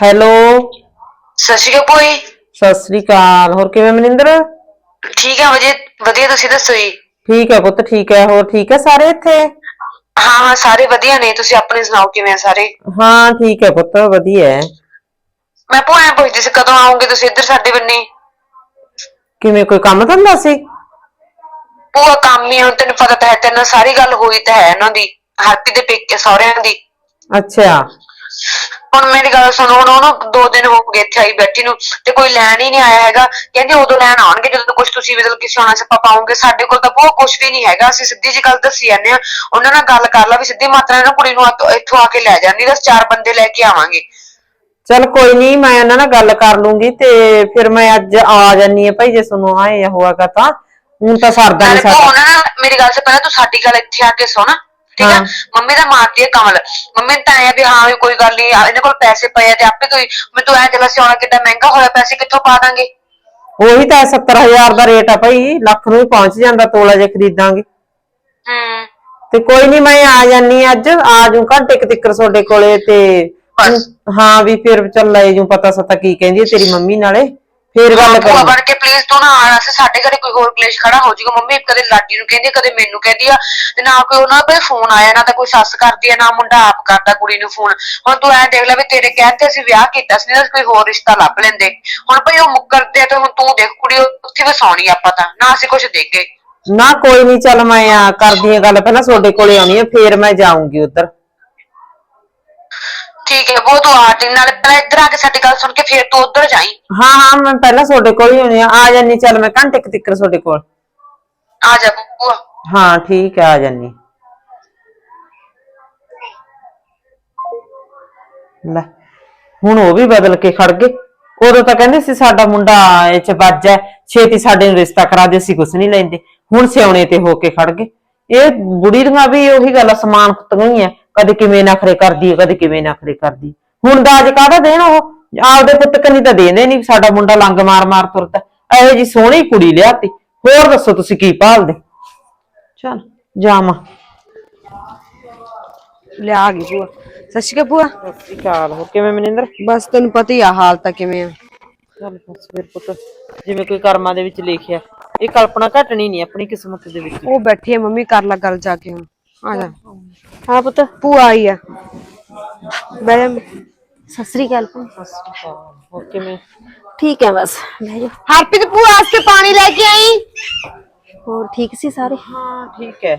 Hello. ਸਤਿ ਸ਼੍ਰੀ ਅਕਾਲ ਭੂਈ। ਸਤਿ ਸ੍ਰੀ ਅਕਾਲ। ਹੋਰ ਕਿਵੇਂ ਮਨਿੰਦਰ? ਠੀਕ ਹੈ ਵਧੀਆ ਵਧੀਆ ਤੁਸੀਂ ਦੱਸੋ ਜੀ? ਠੀਕ ਹੈ ਪੁੱਤ ਠੀਕ ਹੈ ਹੋਰ ਠੀਕ ਹੈ ਸਾਰੇ ਇੱਥੇ? ਹਾਂ ਹਾਂ ਸਾਰੇ ਵਧੀਆ ਨੇ। ਤੁਸੀਂ ਆਪਣੇ ਸੁਣਾਓ ਕਿਵੇਂ ਆ ਸਾਰੇ? ਹਾਂ ਠੀਕ ਹੈ ਪੁੱਤ ਵਧੀਆ। ਹੈ ਮੈਂ ਭੂਆ ਪੁੱਛਦੀ ਸੀ ਕਦੋਂ ਆਉਂਗੇ ਤੁਸੀਂ ਇੱਧਰ ਸਾਡੇ ਬੰਨੇ? ਕਿਵੇਂ ਕੋਈ ਕੰਮ ਧੰਦਾ ਸੀ? ਭੂਆ ਕੰਮ ਹੀ ਹੁਣ ਤੈਨੂੰ ਪਤਾ ਤਾਂ ਹੈ ਤੇਰੇ ਨਾਲ ਸਾਰੀ ਗੱਲ ਹੋਈ ਤਾਂ ਹੈ ਇਹਨਾਂ ਦੀ ਹਰਪੀ ਦੇ ਪੇਕੇ ਸਹੁਰਿਆਂ ਦੀ। ਅੱਛਾ। ਹੁਣ ਮੇਰੀ ਗੱਲ ਸੁਣੋ ਹੁਣ ਉਹਨੂੰ ਦੋ ਦਿਨ ਹੋ ਗਏ ਇੱਥੇ ਆਈ ਬੈਠੀ ਨੂੰ ਤੇ ਕੋਈ ਲੈਣ ਹੀ ਨਹੀਂ ਆਇਆ ਹੈਗਾ। ਕਹਿੰਦੇ ਉਦੋਂ ਲੈਣ ਆਉਣਗੇ ਜਦੋਂ ਕੁਝ ਤੁਸੀਂ ਮਤਲਬ ਕਿ ਸੋਨਾ ਸੱਪਾ ਪਾਉਂਗੇ ਸਾਡੇ ਕੋਲ ਤਾਂ ਬਹੁਤ ਕੁਝ ਵੀ ਨਹੀਂ ਹੈਗਾ। ਅਸੀਂ ਸਿੱਧੀ ਜੀ ਗੱਲ ਦੱਸੀ ਜਾਂਦੇ ਆ ਉਹਨਾਂ ਨਾਲ ਗੱਲ ਕਰ ਲਾ ਵੀ ਸਿੱਧੀ ਮਾਤਰਾ ਨਾਲ ਕੁੜੀ ਨੂੰ ਆ- ਇੱਥੋਂ ਆ ਕੇ ਲੈ ਜਾਂਦੀ ਬਸ ਚਾਰ ਬੰਦੇ ਲੈ ਕੇ ਆਵਾਂਗੇ। ਚਲ ਕੋਈ ਨਹੀਂ ਮੈਂ ਉਹਨਾਂ ਨਾਲ ਗੱਲ ਕਰ ਲੂੰਗੀ ਤੇ ਫਿਰ ਮੈਂ ਅੱਜ ਆ ਜਾਨੀ ਆ ਭਾਈ ਜੇ ਤੁਹਾਨੂੰ ਆਏ ਹੋਆਗਾ ਤਾਂ। ਹੁਣ ਤਾਂ ਸਰਦਾ ਨਾਲੇ ਨਹੀਂ ਤੂੰ ਸਾਡਾ। ਉਹਨਾਂ ਨਾਲ ਮੇਰੀ ਗੱਲ ਸੇ ਪਹਿਲਾਂ ਤੂੰ ਸਾਡੀ ਗੱਲ ਇੱਥੇ ਆ ਕੇ ਸੁਣ। ਠੀਕ ਹਾਂ। ਮੰਮੀ ਦਾ ਮਾਰਦੀ ਹੈ ਕਮਲ। ਮੰਮੀ ਨੂੰ ਤਾਂ ਐ ਵੀ ਹਾਂ ਵੀ ਕੋਈ ਗੱਲ ਨਹੀਂ ਇਹਦੇ ਕੋਲ ਪੈਸੇ ਪਏ ਆ ਤੇ ਆਪੇ ਕੋਈ ਮੈਂ ਤੂੰ ਐ ਜਲਾ ਸਿਆਉਣਾ ਕਿੱਡਾ ਮਹਿੰਗਾ ਹੋਇਆ ਪੈਸੇ ਕਿੱਥੋਂ ਪਾ ਦਾਂਗੇ? ਉਹੀ ਤਾਂ 70000 ਦਾ ਰੇਟ ਆ ਭਾਈ ਲੱਖ ਨੂੰ ਹੀ ਪਹੁੰਚ ਜਾਂਦਾ ਤੋਲਾ ਜੇ ਖਰੀਦਾਂਗੇ। ਹੂੰ। ਤੇ ਕੋਈ ਨਹੀਂ ਮੈਂ ਆ ਜਾਨੀ ਆਂ ਅੱਜ ਆ ਜੂ ਘੰਟੇ ਕੁ ਤਿੱਕਰ ਤੁਹਾਡੇ ਕੋਲੇ ਤੇ ਬਸ। ਹਾਂ ਵੀ ਫਿਰ ਚੱਲ ਲੈ ਜੂ ਪਤਾ ਸਤਾ ਕੀ ਕਹਿੰਦੀ ਹੈ ਤੇਰੀ ਮੰਮੀ ਨਾਲੇ। ਫੇਰ ਗੱਲ ਭੂਆ ਕਰਾਂ ਬਣ ਕੇ ਪਲੀਜ਼ ਤੂੰ ਨਾ ਆਣਾ ਸੀ ਸਾਡੇ ਘਰੇ ਕੋਈ ਹੋਰ ਕਲੇਸ਼ ਖੜਾ ਹੋ ਜਾਊਗਾ। ਮੰਮੀ ਕਦੇ ਲਾਡੀ ਨੂੰ ਕਹਿੰਦੀ ਆ, ਕਦੇ ਮੈਨੂੰ ਕਹਿੰਦੀ ਆ। ਤੇ ਨਾ ਕੋਈ ਉਹਨਾਂ ਕੋਲ ਫੋਨ ਆਇਆ ਨਾ ਤਾਂ ਕੋਈ ਸੱਸ ਕਰਦੀ ਆ ਨਾ ਮੁੰਡਾ ਆਪ ਕਰਦਾ ਕੁੜੀ ਨੂੰ ਫੋਨ ਹੁਣ ਤੂੰ ਐ ਦੇਖ ਲੈ ਵੀ ਤੇਰੇ ਕਹਿਣ ਤੇ ਅਸੀਂ ਵਿਆਹ ਕੀਤਾ ਸੀ ਨਾ ਕੋਈ ਹੋਰ ਰਿਸ਼ਤਾ ਲੱਭ ਲੈਂਦੇ। ਹੁਣ ਭਈ ਉਹ ਮੁੱਕਰਦੇ ਆ ਤੇ ਹੁਣ ਤੂੰ ਦੇਖ ਕੁੜੀ ਉੱਥੇ ਵਸਾਉਣੀ ਆਪਾਂ ਤਾਂ। ਨਾ ਅਸੀਂ ਕੁਝ ਦੇਖੇ। ਨਾ ਕੋਈ ਨਹੀਂ ਚੱਲ ਮੈਂ ਆ ਕਰਦੀ ਆ ਗੱਲ। ਪਹਿਲਾਂ ਤੁਹਾਡੇ ਕੋਲੇ ਆਉਣੀ ਆ ਫੇਰ ਮੈਂ ਜਾਊਂਗੀ ਉਧਰ। ਠੀਕ ਹੈ ਬਹੁਤ ਤੂੰ ਆ ਜੀ ਨਾਲੇ ਪਹਿਲਾਂ ਇੱਧਰ ਆ ਕੇ ਸਾਡੀ ਗੱਲ ਸੁਣ ਕੇ ਫੇਰ ਤੂੰ ਉੱਧਰ ਜਾਈ ਹਾਂ ਹਾਂ ਮੈਂ ਪਹਿਲਾਂ ਤੁਹਾਡੇ ਕੋਲ ਹੀ ਆਉਣੀ ਆ ਆ ਜਾਨੀ ਚੱਲ ਮੈਂ ਘੰਟੇ ਕੁ ਤਿੱਕਰ ਤੁਹਾਡੇ ਕੋਲ ਆ ਜਾ ਭੂਆ ਹਾਂ ਠੀਕ ਹੈ ਆ ਜਾਨੀ ਲੈ ਹੁਣ ਉਹ ਵੀ ਬਦਲ ਕੇ ਖੜ ਗਏ ਉਦੋਂ ਤਾਂ ਕਹਿੰਦੇ ਸੀ ਸਾਡਾ ਮੁੰਡਾ ਇਹ ਚ ਵੱਜ ਹੈ ਛੇਤੀ ਸਾਡੇ ਨੂੰ ਰਿਸ਼ਤਾ ਕਰਾ ਦੇ ਅਸੀਂ ਕੁਛ ਨਹੀਂ ਲੈਂਦੇ ਹੁਣ ਸਿਆਉਣੇ ਤੇ ਹੋ ਕੇ ਖੜ ਗਏ ਇਹ ਬੁੜੀ ਦੀਆਂ ਵੀ ਉਹੀ ਗੱਲ ਆ, ਸਮਾਨ ਕੁੱਤੀਆਂ ਹੀ ਆ ਕਦੇ ਕਿਵੇਂ ਨਖਰੇ ਕਰਦੀ ਹੈ ਕਦੇ ਕਿਵੇਂ ਨਖਰੇ ਕਰਦੀ। ਹੁਣ ਦਾਜ ਕਾਹਦਾ ਦੇਣ ਉਹ? ਆਪਦੇ ਪੁੱਤ ਕੰਨੀ ਤਾਂ ਦੇਂਦੇ ਨਹੀਂ ਸਾਡਾ ਮੁੰਡਾ ਲੰਗ ਮਾਰ ਮਾਰ ਤੁਰਦਾ ਇਹੋ ਜੀ ਸੋਹਣੀ ਕੁੜੀ ਲਿਆਤੀ। ਹੋਰ ਦੱਸੋ ਤੁਸੀਂ ਕੀ ਭਾਲਦੇ? ਚਲ ਜਾਵਾਂ। ਲਿਆ ਗਈ ਭੂਆ। ਸਤਿ ਸ਼੍ਰੀ ਅਕਾਲ ਭੂਆ। ਸਤਿ ਅਕਾਲ ਹੋ ਕਿਵੇਂ ਮਨਿੰਦਰ? ਬਸ ਤੈਨੂੰ ਪਤਾ ਹੀ ਆ ਹਾਲ ਤਾਂ ਕਿਵੇਂ ਆ। ਚੱਲ ਬਸ ਫਿਰ ਪੁੱਤ ਜਿਵੇਂ ਕੋਈ ਕਰਮਾਂ ਦੇ ਵਿੱਚ ਲਿਖਿਆ। ਇਹ ਕਲਪਨਾ ਘਟਣੀ ਨਹੀਂ ਆਪਣੀ ਕਿਸਮਤ ਦੇ ਵਿੱਚ। ਉਹ ਬੈਠੀ ਆ ਮੰਮੀ ਕਰ ਲਾ ਗੱਲ ਜਾ ਕੇ ਹੁਣ। ਆ ਜਾ। ਹਾਂ ਪੁੱਤ। ਭੂਆ ਆਈ ਆ। ਬਹਿ ਜਾ। ਸਤਿ ਸ੍ਰੀ ਅਕਾਲ ਹੋ ਕਿਵੇਂ? ਠੀਕ ਹੈ ਬਸ ਲੈ ਜਾ। ਹਰਪ੍ਰੀਤ ਭੂਆ ਵਾਸਤੇ ਪਾਣੀ ਲੈ ਕੇ ਆਈ। ਹੋਰ ਠੀਕ ਸੀ ਸਾਰੇ? ਹਾਂ ਠੀਕ ਹੈ।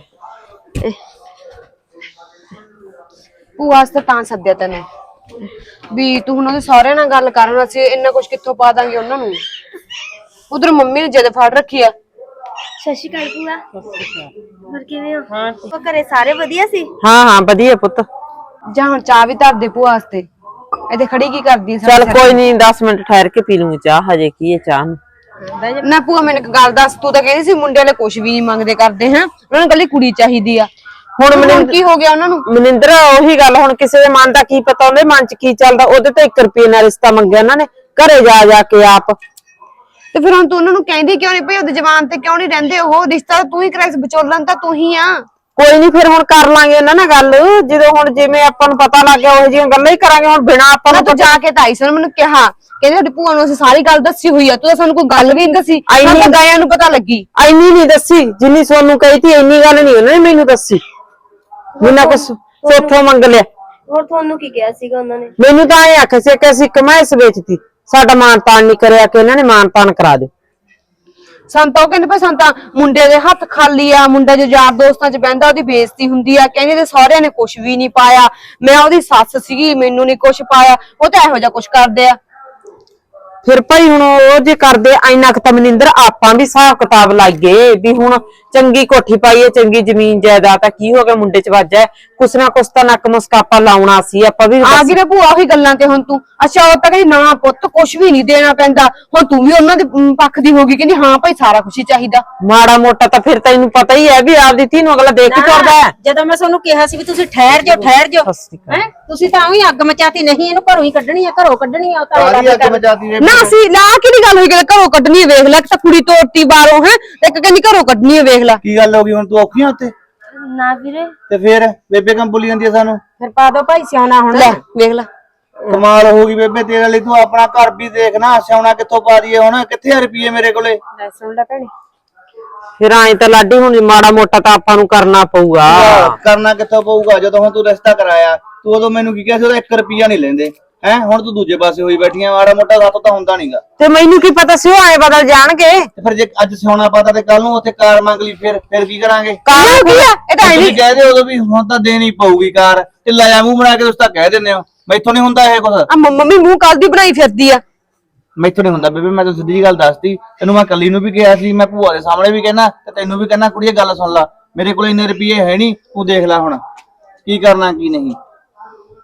ਭੂਆ ਵਾਸਤੇ ਤਾਂ ਸੱਦਿਆ ਤੈਨੂੰ। ਵੀ ਤੂੰ ਹੁਣ ਸਹੁਰੇ ਨਾਲ ਗੱਲ ਕਰਨ ਅਸੀਂ ਇੰਨਾ ਕੁਝ ਕਿੱਥੋਂ ਪਾ ਦਾਂਗੇ ਉਹਨਾਂ ਨੂੰ? ਉਧਰ ਮੰਮੀ ਨੇ ਜਦ ਫੜ ਰੱਖੀ ਆ। ਸਤਿ ਸ਼੍ਰੀ ਅਕਾਲ ਭੂਆ। ਹੋਰ ਕਿਵੇਂ ਹੋ? ਹਾਂ ਉਹ ਘਰੇ ਸਾਰੇ ਵਧੀਆ ਸੀ? ਹਾਂ ਹਾਂ ਵਧੀਆ ਪੁੱਤ। ਜਾਂ ਹੁਣ ਚਾਹ ਵੀ ਧਰ ਦੇ ਭੂਆ ਵਾਸਤੇ। ਇਹਦੇ ਖੜੀ ਕੀ ਕਰਦੀ ਆ ਚੱਲ ਕੋਈ ਨਹੀਂ 10 ਮਿੰਟ ਠਹਿਰ ਕੇ ਪੀ ਲੂੰਗੀ ਚਾਹ ਹਜੇ ਕੀ ਹੈ ਚਾਹ ਨੂੰ। ਨਾ ਭੂਆ ਮੈਨੂੰ ਇੱਕ ਗੱਲ ਦੱਸ ਤੂੰ ਤਾਂ ਕਹਿੰਦੀ ਸੀ ਮੁੰਡੇ ਵਾਲੇ ਕੁਝ ਵੀ ਨਹੀਂ ਮੰਗਦੇ ਕਰਦੇ ਹਾਂ? ਉਹਨਾਂ ਨੂੰ ਕੱਲੀ ਕੁੜੀ ਚਾਹੀਦੀ ਆ। ਹੁਣ ਹੁਣ ਮਨਿੰਦਰ ਕੀ ਹੋ ਗਿਆ ਉਹਨਾਂ ਨੂੰ? ਮਨਿੰਦਰ ਉਹੀ ਗੱਲ ਹੁਣ ਕਿਸੇ ਦੇ ਮਨ ਦਾ ਕੀ ਪਤਾ ਉਹਦੇ ਮਨ 'ਚ ਕੀ ਚੱਲਦਾ ਉਹਦੇ ਤੇ 1 ਰੁਪਏ ਨਾਲ ਰਿਸ਼ਤਾ ਮੰਗਿਆ ਉਹਨਾਂ ਨੇ। ਘਰੇ ਜਾ ਜਾ ਕੇ ਆਪ। ਤੇ ਫਿਰ ਹੁਣ ਤੂੰ ਉਹਨਾਂ ਨੂੰ ਕਹਿੰਦੀ ਕਿਉਂ ਨਹੀਂ ਭਈ ਉਹਦੀ ਜ਼ਬਾਨ ਤੇ ਕਿਉਂ ਨਹੀਂ ਰਹਿੰਦੇ? ਉਹ ਰਿਸ਼ਤਾ ਤਾਂ ਤੂੰ ਹੀ ਕਰਾਇਆ ਸੀ ਵਿਚੋਲਨ ਤਾਂ ਤੂੰ ਹੀ ਆ। ਕੋਈ ਨਹੀਂ ਫਿਰ ਹੁਣ ਕਰ ਲਾਂਗੇ ਉਹਨਾਂ ਨਾਲ ਗੱਲ। ਜਦੋਂ ਹੁਣ ਜਿਵੇਂ ਆਪਾਂ ਨੂੰ ਪਤਾ ਲੱਗ ਗਿਆ ਉਹ ਜਿਹੀਆਂ ਗੱਲਾਂ ਹੀ ਕਰਾਂਗੇ ਹੁਣ ਬਿਨਾ ਆਪਾਂ ਨਾ ਤੂੰ ਜਾ ਕੇ ਤਾਈ ਸਨ ਮੈਨੂੰ ਕਿਹਾ ਕਹਿੰਦੇ ਤੁਹਾਡੀ ਭੂਆ ਨੂੰ ਅਸੀਂ ਸਾਰੀ ਗੱਲ ਦੱਸੀ ਹੋਈ ਆ ਤੂੰ ਤਾਂ ਸਾਨੂੰ ਕੋਈ ਗੱਲ ਵੀ ਨਹੀਂ ਦੱਸੀ। ਆਈ ਨਾ ਨਹੀਂ- ਤਾਂ ਗਾਇਆਂ ਨੂੰ ਪਤਾ ਲੱਗੀ। ਐਨੀ ਨਹੀਂ ਦੱਸੀ ਜਿੰਨੀ ਸੋਨੂੰ ਕਹੀ ਤੀ ਇੰਨੀ ਗੱਲ ਨਹੀਂ ਉਹਨਾਂ ਨੇ ਮੈਨੂੰ ਦੱਸੀ। ਬਿਨਾਂ ਕੁਛ ਸੋਥੋਂ ਮੰਗ ਲਿਆ। ਹੋਰ ਤੁਹਾਨੂੰ ਕੀ ਕਿਹਾ ਸੀਗਾ ਉਹਨਾਂ ਨੇ? ਮੈਨੂੰ ਤਾਂ ਇਹ ਆਖਿਆ ਸੀ ਕਿ ਅਸੀਂ ਕਮਾਇਸ ਵੇਚਤੀ। ਸਾਡਾ ਮਾਨ ਤਾਨ ਨਹੀਂ ਕਰਿਆ ਕਿ ਇਹਨਾਂ ਨੇ ਮਾਨ ਤਾਨ ਕਰਾ ਦੇ ਸੰਤਾ ਉਹ ਕਹਿੰਦੇ ਭਾਈ ਸੰਤਾਂ, ਮੁੰਡੇ ਦੇ ਹੱਥ ਖਾਲੀ ਆ, ਮੁੰਡਾ ਜੋ ਯਾਰ ਦੋਸਤਾਂ 'ਚ ਬਹਿੰਦਾ, ਉਹਦੀ ਬੇਇੱਜ਼ਤੀ ਹੁੰਦੀ ਆ। ਕਹਿੰਦੇ ਤੇ ਸਹੁਰਿਆਂ ਨੇ ਕੁਝ ਵੀ ਨਹੀਂ ਪਾਇਆ। ਮੈਂ ਉਹਦੀ ਸੱਸ ਸੀਗੀ, ਮੈਨੂੰ ਨਹੀਂ ਕੁਝ ਪਾਇਆ। ਉਹ ਤਾਂ ਇਹੋ ਜਿਹਾ ਕੁਝ ਕਰਦੇ ਆ। ਫਿਰ ਭਾਈ ਹੁਣ ਉਹ ਜੇ ਕਰਦੇ ਐਨਾ ਕੁ ਤਾਂ ਮਨਿੰਦਰ ਆਪਾਂ ਵੀ ਹਿਸਾਬ ਕਿਤਾਬ ਲਾਈਏ ਵੀ ਹੁਣ ਚੰਗੀ ਕੋਠੀ ਪਾਈਏ ਚੰਗੀ ਜ਼ਮੀਨ ਜਾਇਦਾਦ ਆ ਕੀ ਹੋ ਗਿਆ ਮੁੰਡੇ ਚ ਵੱਜਾ ਕੁਛ ਨਾ ਕੁਛ ਤਾਂ ਨੱਕ ਮੁਸਕਾਪਾ ਲਾਉਣਾ ਸੀ ਆਪਾਂ ਵੀ ਆ ਗਈ ਨਾ ਭੂਆ ਉਹੀ ਗੱਲਾਂ ਤੇ ਹੁਣ ਤੂੰ। ਅੱਛਾ ਉਹ ਤਾਂ ਕਹਿੰਦੀ ਨਾ ਪੁੱਤ ਕੁਝ ਵੀ ਨਹੀਂ ਦੇਣਾ ਪੈਂਦਾ। ਹੁਣ ਤੂੰ ਵੀ ਉਹਨਾਂ ਦੇ ਅਮ, ਪੱਖ ਦੀ ਹੋ ਗਈ ਕਹਿੰਦੀ ਹਾਂ ਭਾਈ ਸਾਰਾ ਕੁਝ ਹੀ ਚਾਹੀਦਾ। ਮਾੜਾ ਮੋਟਾ ਤਾਂ ਫਿਰ ਤੈਨੂੰ ਪਤਾ ਹੀ ਹੈ ਵੀ ਆਪਦੀ ਧੀ ਨੂੰ ਅਗਲਾ ਦੇਖ ਕੇ ਤੁਰਦਾ ਹੈ। ਜਦੋਂ ਮੈਂ ਤੁਹਾਨੂੰ ਕਿਹਾ ਸੀ ਵੀ ਤੁਸੀਂ ਠਹਿਰ ਜਾਓ ਠਹਿਰ ਜਾਓ ਸਤਿ ਸ਼੍ਰੀ ਅਕਾਲ। ਹੈ? ਤੁਸੀਂ ਤਾਂ ਉਹੀ ਅੱਗ ਮਚਾਤੀ ਨਹੀਂ ਇਹਨੂੰ ਘਰੋਂ ਹੀ ਕੱਢਣੀ ਆ ਘਰੋਂ ਕੱਢਣੀ ਆ ਉਹ ਤਾਂ ਸਾਰੀ ਅੱਗ ਮਚਾਤੀ ਨੇ ਨਾ ਸੀ ਲਾ ਕਿਹਦੀ ਗੱਲ ਹੋਈ ਕਿ ਘਰੋਂ ਕੱਢਣੀ ਹੈ, ਵੇਖ ਲੈ ਇੱਕ ਤਾਂ ਕੁੜੀ ਤੋੜਤੀ ਬਾਹਰੋਂ ਹੈ ਇੱਕ ਕਹਿੰਦੀ ਘਰੋਂ ਕੱਢਣੀ ਹੈ ਵੇਖ ਲੈ। ਕੀ ਗੱਲ ਹੋ ਗਈ ਹੁਣ ਤੂੰ ਔਖੀ ਆ ਉੱਤੇ ਨਾ ਵੀਰੇ। ਤੇ ਫੇਰ ਬੇਬੇ ਕੰਮ ਬੋਲੀ ਜਾਂਦੀ ਆ ਸਾਨੂੰ? ਫਿਰ ਪਾ ਦੋ ਭਾਈ ਸਿਆਣਾ ਹੁਣ। ਲੈ ਵੇਖ ਲੈ। ਕਮਾਲ ਹੋ ਗਈ ਬੇਬੇ ਤੇਰੇ ਲਈ ਤੂੰ ਆਪਣਾ ਘਰ ਵੀ ਦੇਖ ਨਾ ਸਿਆਉਣਾ ਕਿੱਥੋਂ ਪਾ ਦਈਏ ਹੁਣ? ਕਿੱਥੇ ਆ ਰੁਪਈਏ ਮੇਰੇ ਕੋਲੇ? ਸੁਣ ਲੈ ਭੈਣੇ। ਫਿਰ ਐਂ ਤਾਂ ਲਾਡੀ ਹੁਣ ਮਾੜਾ ਮੋਟਾ ਤਾਂ ਆਪਾਂ ਨੂੰ ਕਰਨਾ ਪਊਗਾ। ਕਰਨਾ ਕਿੱਥੋਂ ਪਊਗਾ? ਜਦੋਂ ਹੁਣ ਤੂੰ ਰਿਸ਼ਤਾ ਕਰਾਇਆ ਤੂੰ ਉਦੋਂ ਮੈਨੂੰ ਕੀ ਕਿਹਾ ਸੀ? ਉਹਦਾ 1 ਰੁਪਿਆ ਨਹੀਂ ਲੈਂਦੇ। ਹੈ ਹੁਣ ਤੂੰ ਦੂਜੇ ਪਾਸੇ ਹੋਈ ਬੈਠੀ ਆ ਮਾੜਾ ਮੋਟਾ ਸਾਥੋਂ ਤਾਂ ਹੁੰਦਾ ਨਹੀਂਗਾ ਤੇ ਮੈਨੂੰ ਕੀ ਪਤਾ ਸੀ ਉਹ ਐਂ ਬਦਲ ਜਾਣਗੇ? ਤੇ ਫਿਰ ਜੇ ਅੱਜ ਸਿਆਉਣਾ ਪਤਾ ਤੇ ਕੱਲ ਨੂੰ ਉੱਥੇ ਕਾਰ ਮੰਗ ਲਈ ਫਿਰ ਫਿਰ ਕੀ ਕਰਾਂਗੇ? ਕਾਹਨੂੰ ਕੀ ਆ? ਇਹ ਤਾਂ ਐਂ ਤੁਸੀਂ ਕਹਿ ਦਿਓ ਉਦੋਂ ਵੀ ਹੁਣ ਤਾਂ ਦੇਣੀ ਪਊਗੀ ਕਾਰ ਤੇ ਲਾਇਆ ਮੂੰਹ ਬਣਾ ਕੇ ਤੁਸੀਂ ਤਾਂ ਕਹਿ ਦਿੰਦੇ ਹੋ। ਮੈਥੋਂ ਨਹੀਂ ਹੁੰਦਾ ਇਹ ਕੁਝ ਆ ਮੰਮੀ ਮੂੰਹ ਕੱਲ ਦੀ ਬਣਾਈ ਫਿਰਦੀ ਆ। ਮੈਥੋਂ ਨਹੀਂ ਹੁੰਦਾ ਬੇਬੇ ਮੈਂ ਤਾਂ ਸਿੱਧੀ ਜਿਹੀ ਗੱਲ ਦੱਸਤੀ। ਤੈਨੂੰ ਮੈਂ ਕੱਲੀ ਨੂੰ ਵੀ ਕਿਹਾ ਸੀ ਮੈਂ ਭੂਆ ਦੇ ਸਾਹਮਣੇ ਵੀ ਕਹਿਣਾ ਤੇ ਤੈਨੂੰ ਵੀ ਕਹਿਣਾ ਕੁੜੀਏ ਗੱਲ ਸੁਣ ਲੈ। ਮੇਰੇ ਕੋਲ ਇੰਨੇ ਰੁਪਏ ਹੈ ਨਹੀਂ ਤੂੰ ਦੇਖ ਲੈ ਹੁਣ ਕੀ ਕਰਨਾ ਕੀ ਨਹੀਂ।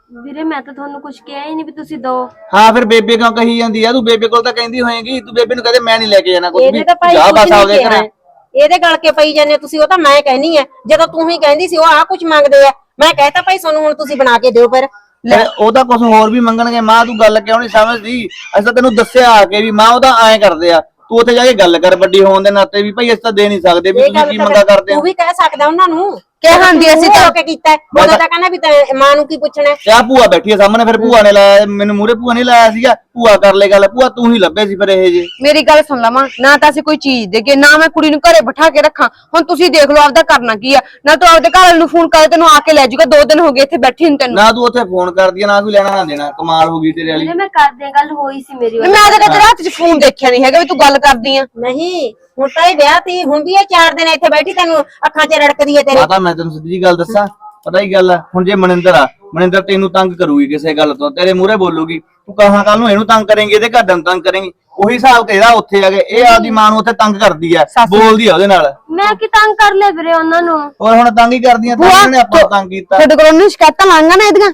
ਵੀਰੇ ਮੈਂ ਤਾਂ ਤੁਹਾਨੂੰ ਕੁਝ ਕਿਹਾ ਹੀ ਨਹੀਂ ਵੀ ਤੁਸੀਂ ਦੋ। ਹਾਂ ਫਿਰ ਬੇਬੇ ਕਿਉਂ ਕਹੀ ਜਾਂਦੀ ਆ? ਤੂੰ ਬੇਬੇ ਕੋਲ ਤਾਂ ਕਹਿੰਦੀ ਹੋਏਗੀ। ਤੂੰ ਬੇਬੇ ਨੂੰ ਕਹਦੇ ਮੈਂ ਨਹੀਂ ਲੈ ਕੇ ਜਾਣਾ ਕੁਝ ਵੀ। ਇਹਨੇ ਤਾਂ ਭਾਈ ਜਾ ਬਸ ਨਹੀਂ ਆਉਦੇ ਕਿਹਾ। ਘਰੇ। ਇਹਦੇ ਗਲ ਕੇ ਪਈ ਜਾਂਦੇ ਹੋ ਤੁਸੀਂ ਉਹ ਤਾਂ ਮੈਂ ਕਹਿਨੀ ਆ। ਜਦੋਂ ਤੂੰ ਹੀ ਕਹਿੰਦੀ ਸੀ ਉਹ ਆ ਕੁਝ ਮੰਗਦੇ ਆ। ਮੈਂ ਕਹਿਤਾ ਭਾਈ ਸਾਨੂੰ ਹੁਣ ਤੁਸੀਂ ਬਣਾ ਕੇ ਦਿਓ ਫਿਰ। ਲੈ ਉਹ ਤਾਂ ਕੁਝ ਹੋਰ ਵੀ ਮੰਗਣਗੇ। ਮਾਂ ਤੂੰ ਗੱਲ ਕਿਉਂ ਨਹੀਂ ਸਮਝਦੀ? ਅਸੀਂ ਤਾਂ ਤੈਨੂੰ ਦੱਸਿਆ ਆ ਕੇ ਵੀ ਮਾਂ ਉਹਦਾ ਐਂ ਕਰਦੇ ਆ। ਤੂੰ ਉੱਥੇ ਜਾ ਕੇ ਗੱਲ ਕਰ ਵੱਡੀ ਹੋਣ ਦੇ ਨਾਤੇ ਵੀ ਭਾਈ ਅਸੀਂ ਤਾਂ ਦੇ ਨਹੀਂ ਸਕਦੇ ਵੀ ਇਹ ਤੁਸੀਂ ਗੱਲ ਕੀ ਤਾਂ ਮੰਗਾ ਕਰਦੇ ਤੂੰ ਹੋ। ਵੀ ਕਹਿ ਸਕਦਾ ਉਹਨਾਂ ਨੂੰ। ਕਹਿ ਹੁੰਦੀ ਅਸੀਂ ਤਾਂ- ਕੇ ਕੀਤਾ ਹੈ। ਉਦੋਂ ਤਾਂ ਕਹਿੰਦਾ ਵੀ ਤੈਂ ਮਾਂ ਨੂੰ ਕੀ ਪੁੱਛਣਾ ਹੈ? ਤੇ ਆ ਭੂਆ ਬੈਠੀ ਆ ਸਾਹਮਣੇ? ਫਿਰ ਭੂਆ ਨੇ ਲਾਇਆ ਮੈਨੂੰ ਮੂਰੇ ਭੂਆ ਨਹੀਂ ਲਾਇਆ ਸੀਗਾ। ਭੂਆ ਕਰ ਲੈ ਗੱਲ ਭੂਆ ਤੂੰ ਹੀ ਲੱਭੇ ਸੀ ਫਿਰ ਇਹ ਜੇ। ਮੇਰੀ ਗੱਲ ਸੁਣ ਲਵਾਂ ਨਾ ਤਾਂ ਅਸੀਂ ਕੋਈ ਚੀਜ਼ ਦੇਗੇ ਨਾ ਮੈਂ ਕੁੜੀ ਨੂੰ ਘਰੇ ਬਿਠਾ ਕੇ ਰੱਖਾਂ। ਹੁਣ ਤੁਸੀਂ ਦੇਖ ਲਓ ਆਪਦਾ ਕਰਨਾ ਕੀ ਆ। ਨਾ ਤੂੰ ਆਪਦੇ ਘਰ ਵਾਲੇ ਨੂੰ ਫੋਨ ਕਰ ਤੈਨੂੰ ਆ ਕੇ ਲੈ ਜਾਊਗਾ ਦੋ ਦਿਨ ਹੋ ਗਏ ਇੱਥੇ ਬੈਠੀ ਨੂੰ ਤੈਨੂੰ। ਨਾ ਤੂੰ ਉੱਥੇ ਫੋਨ ਕਰਦੀ ਆ ਨਾ ਕੋਈ ਲੈਣਾ ਨਾ ਦੇਣਾ ਕਮਾਲ ਹੋ ਗਈ ਤੇਰੇ ਵਾਲੀ। ਵੀਰੇ ਮੈਂ ਕਰਦੇ ਗੱਲ ਹੋਈ ਸੀ ਮੇਰੀ ਮੈਂ ਤਾਂ ਕਦੇ ਰਾਤ ਚ ਫੋਨ ਦੇਖਿਆ ਨਹੀਂ ਹੈਗਾ ਵੀ ਤੂੰ ਗੱਲ ਕਰਦੀ ਆ। ਨਹੀਂ ਹੁਣ ਤਾਂ ਇਹ ਵਿਆਹ ਤੀ ਹੁਣ ਵੀ ਇਹ ਚਾਰ ਦਿਨ ਇੱਥੇ ਬੈਠੀ ਤੈਨੂੰ ਅੱਖਾਂ 'ਚ ਰੜਕਦੀ ਹੈ ਤੇਰੇ। ਮਾਤਾ ਮੈਂ ਤੈਨੂੰ ਸਿੱਧੀ ਜੀ ਗੱਲ ਦੱਸਾਂ? ਪਤਾ ਹੀ ਗੱਲ ਆ? ਹੁਣ ਜੇ ਮਨਿੰਦਰ ਆ ਮਨਿੰਦਰ ਤੈਨੂੰ ਤੰਗ ਕਰੂਗੀ ਕਿਸੇ ਗੱਲ ਤੋਂ ਤੇਰੇ ਮੂਹਰੇ ਬੋਲੂਗੀ ਤੂੰ ਕਹਾਂ ਕੱਲ ਨੂੰ ਇਹਨੂੰ ਤੰਗ ਕਰੇਂਗੀ ਇਹਦੇ ਘਰ ਨੂੰ ਤੰਗ ਕਰੇਂਗੀ ਉਹੀ ਹਿਸਾਬ ਤੇਰਾ ਉੱਥੇ ਆ ਗਏ ਇਹ ਆਪਦੀ ਮਾਂ ਨੂੰ ਉੱਥੇ ਤੰਗ ਕਰਦੀ ਆ ਬੋਲਦੀ ਆ ਉਹਦੇ ਨਾਲ। ਮੈਂ ਕੀ ਤੰਗ ਕਰ ਲਿਆ ਵੀਰੇ ਉਹਨਾਂ ਨੂੰ? ਹੋਰ ਹੁਣ ਤੰਗ ਹੀ ਕਰਦੀਆਂ ਤਾਂ ਇਹਨੇ ਆਪਾਂ ਨੂੰ ਤੰਗ ਕੀਤਾ। ਤੁਹਾਡੇ ਕੋਲ ਉਹਨੂੰ ਸ਼ਿਕਾਇਤਾਂ ਲਾਂਗਾ ਨਾ ਇਹਦੀਆਂ?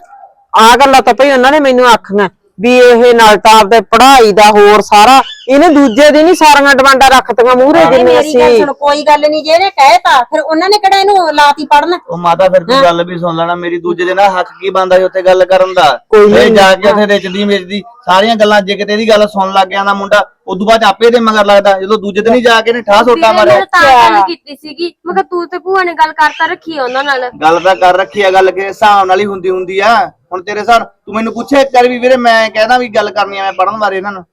ਆ ਗੱਲਾਂ ਤਾਂ ਭਈ ਉਹਨਾਂ ਨੇ ਮੈਨੂੰ ਆਖੀਆਂ ਵੀ ਇਹ ਨਾਲ ਤਾਂ ਆਪਦੇ ਪੜ੍ਹਾਈ ਦਾ ਹੋਰ ਸਾਰਾ ਇਹਨੇ ਦੂਜੇ ਦਿਨ ਹੀ ਸਾਰੀਆਂ ਡਿਮਾਂਡਾਂ ਰੱਖਤੀਆਂ ਮੂਹਰੇ ਜਿੰਨੇ ਮੇਰੀ ਗੱਲ ਅਸੀਂ ਸੁਣ ਕੋਈ ਗੱਲ ਨਹੀਂ ਜੇ ਇਹਨੇ ਕਹਿਤਾ ਫਿਰ ਉਹਨਾਂ ਨੇ ਕਿਹੜਾ ਇਹਨੂੰ ਲਾਤੀ ਪੜਨ ਉਹ ਮਾਤਾ ਫਿਰ ਤੂੰ ਗੱਲ ਵੀ ਸੁਣ ਲੈਣਾ ਮੇਰੀ ਦੂਜੇ ਦੇ ਨਾਲ ਹੱਕ ਕੀ ਬੰਦਾ ਸੀ ਉੱਥੇ ਗੱਲ ਕਰਨ ਦਾ? ਕੋਈ। ਜਾ ਕੇ ਉੱਥੇ ਰਿਚਦੀ ਮੇਚਦੀ ਸਾਰੀਆਂ ਗੱਲਾਂ ਜੇ ਕਿਤੇ ਇਹਦੀ ਗੱਲ ਸੁਣ ਲੱਗ ਗਿਆ ਨਾ ਮੁੰਡਾ ਉਦੋਂ ਬਾਅਦ ਆਪੇ ਦੇ ਮਗਰ ਲੱਗਦਾ ਜਦੋਂ ਦੂਜੇ ਦਿਨ ਹੀ ਜਾ ਕੇ ਨੇ ਠਾਹ ਸੋਟਾ ਵੀਰੇ ਮਾਰਿਆ। ਮੈਂ ਤਾਂ ਗੱਲ ਕੀਤੀ ਸੀਗੀ ਮੈਂ ਕਿਹਾ ਤੂੰ ਤੇ ਭੂਆ ਨੇ ਗੱਲ ਕਰਤਾ ਰੱਖੀ ਆ ਉਹਨਾਂ ਨਾਲ। ਗੱਲ ਤਾਂ ਕਰ ਰੱਖੀ ਆ ਗੱਲ ਕਿ ਹਿਸਾਬ ਨਾਲ ਹੀ ਹੁੰਦੀ ਹੁੰਦੀ ਆ। ਹੁਣ ਤੇਰੇ ਸਾਰ ਤੂੰ ਮੈਨੂੰ ਪੁੱਛੇ ਕਰ ਵੀ ਵੀਰੇ ਮੈਂ ਕਹਿੰਦਾ ਵੀ ਗੱਲ ਕਰਨੀ ਆ ਮੈਂ ਪੜਨ ਬਾਰੇ ਇਹਨਾਂ ਨੂੰ।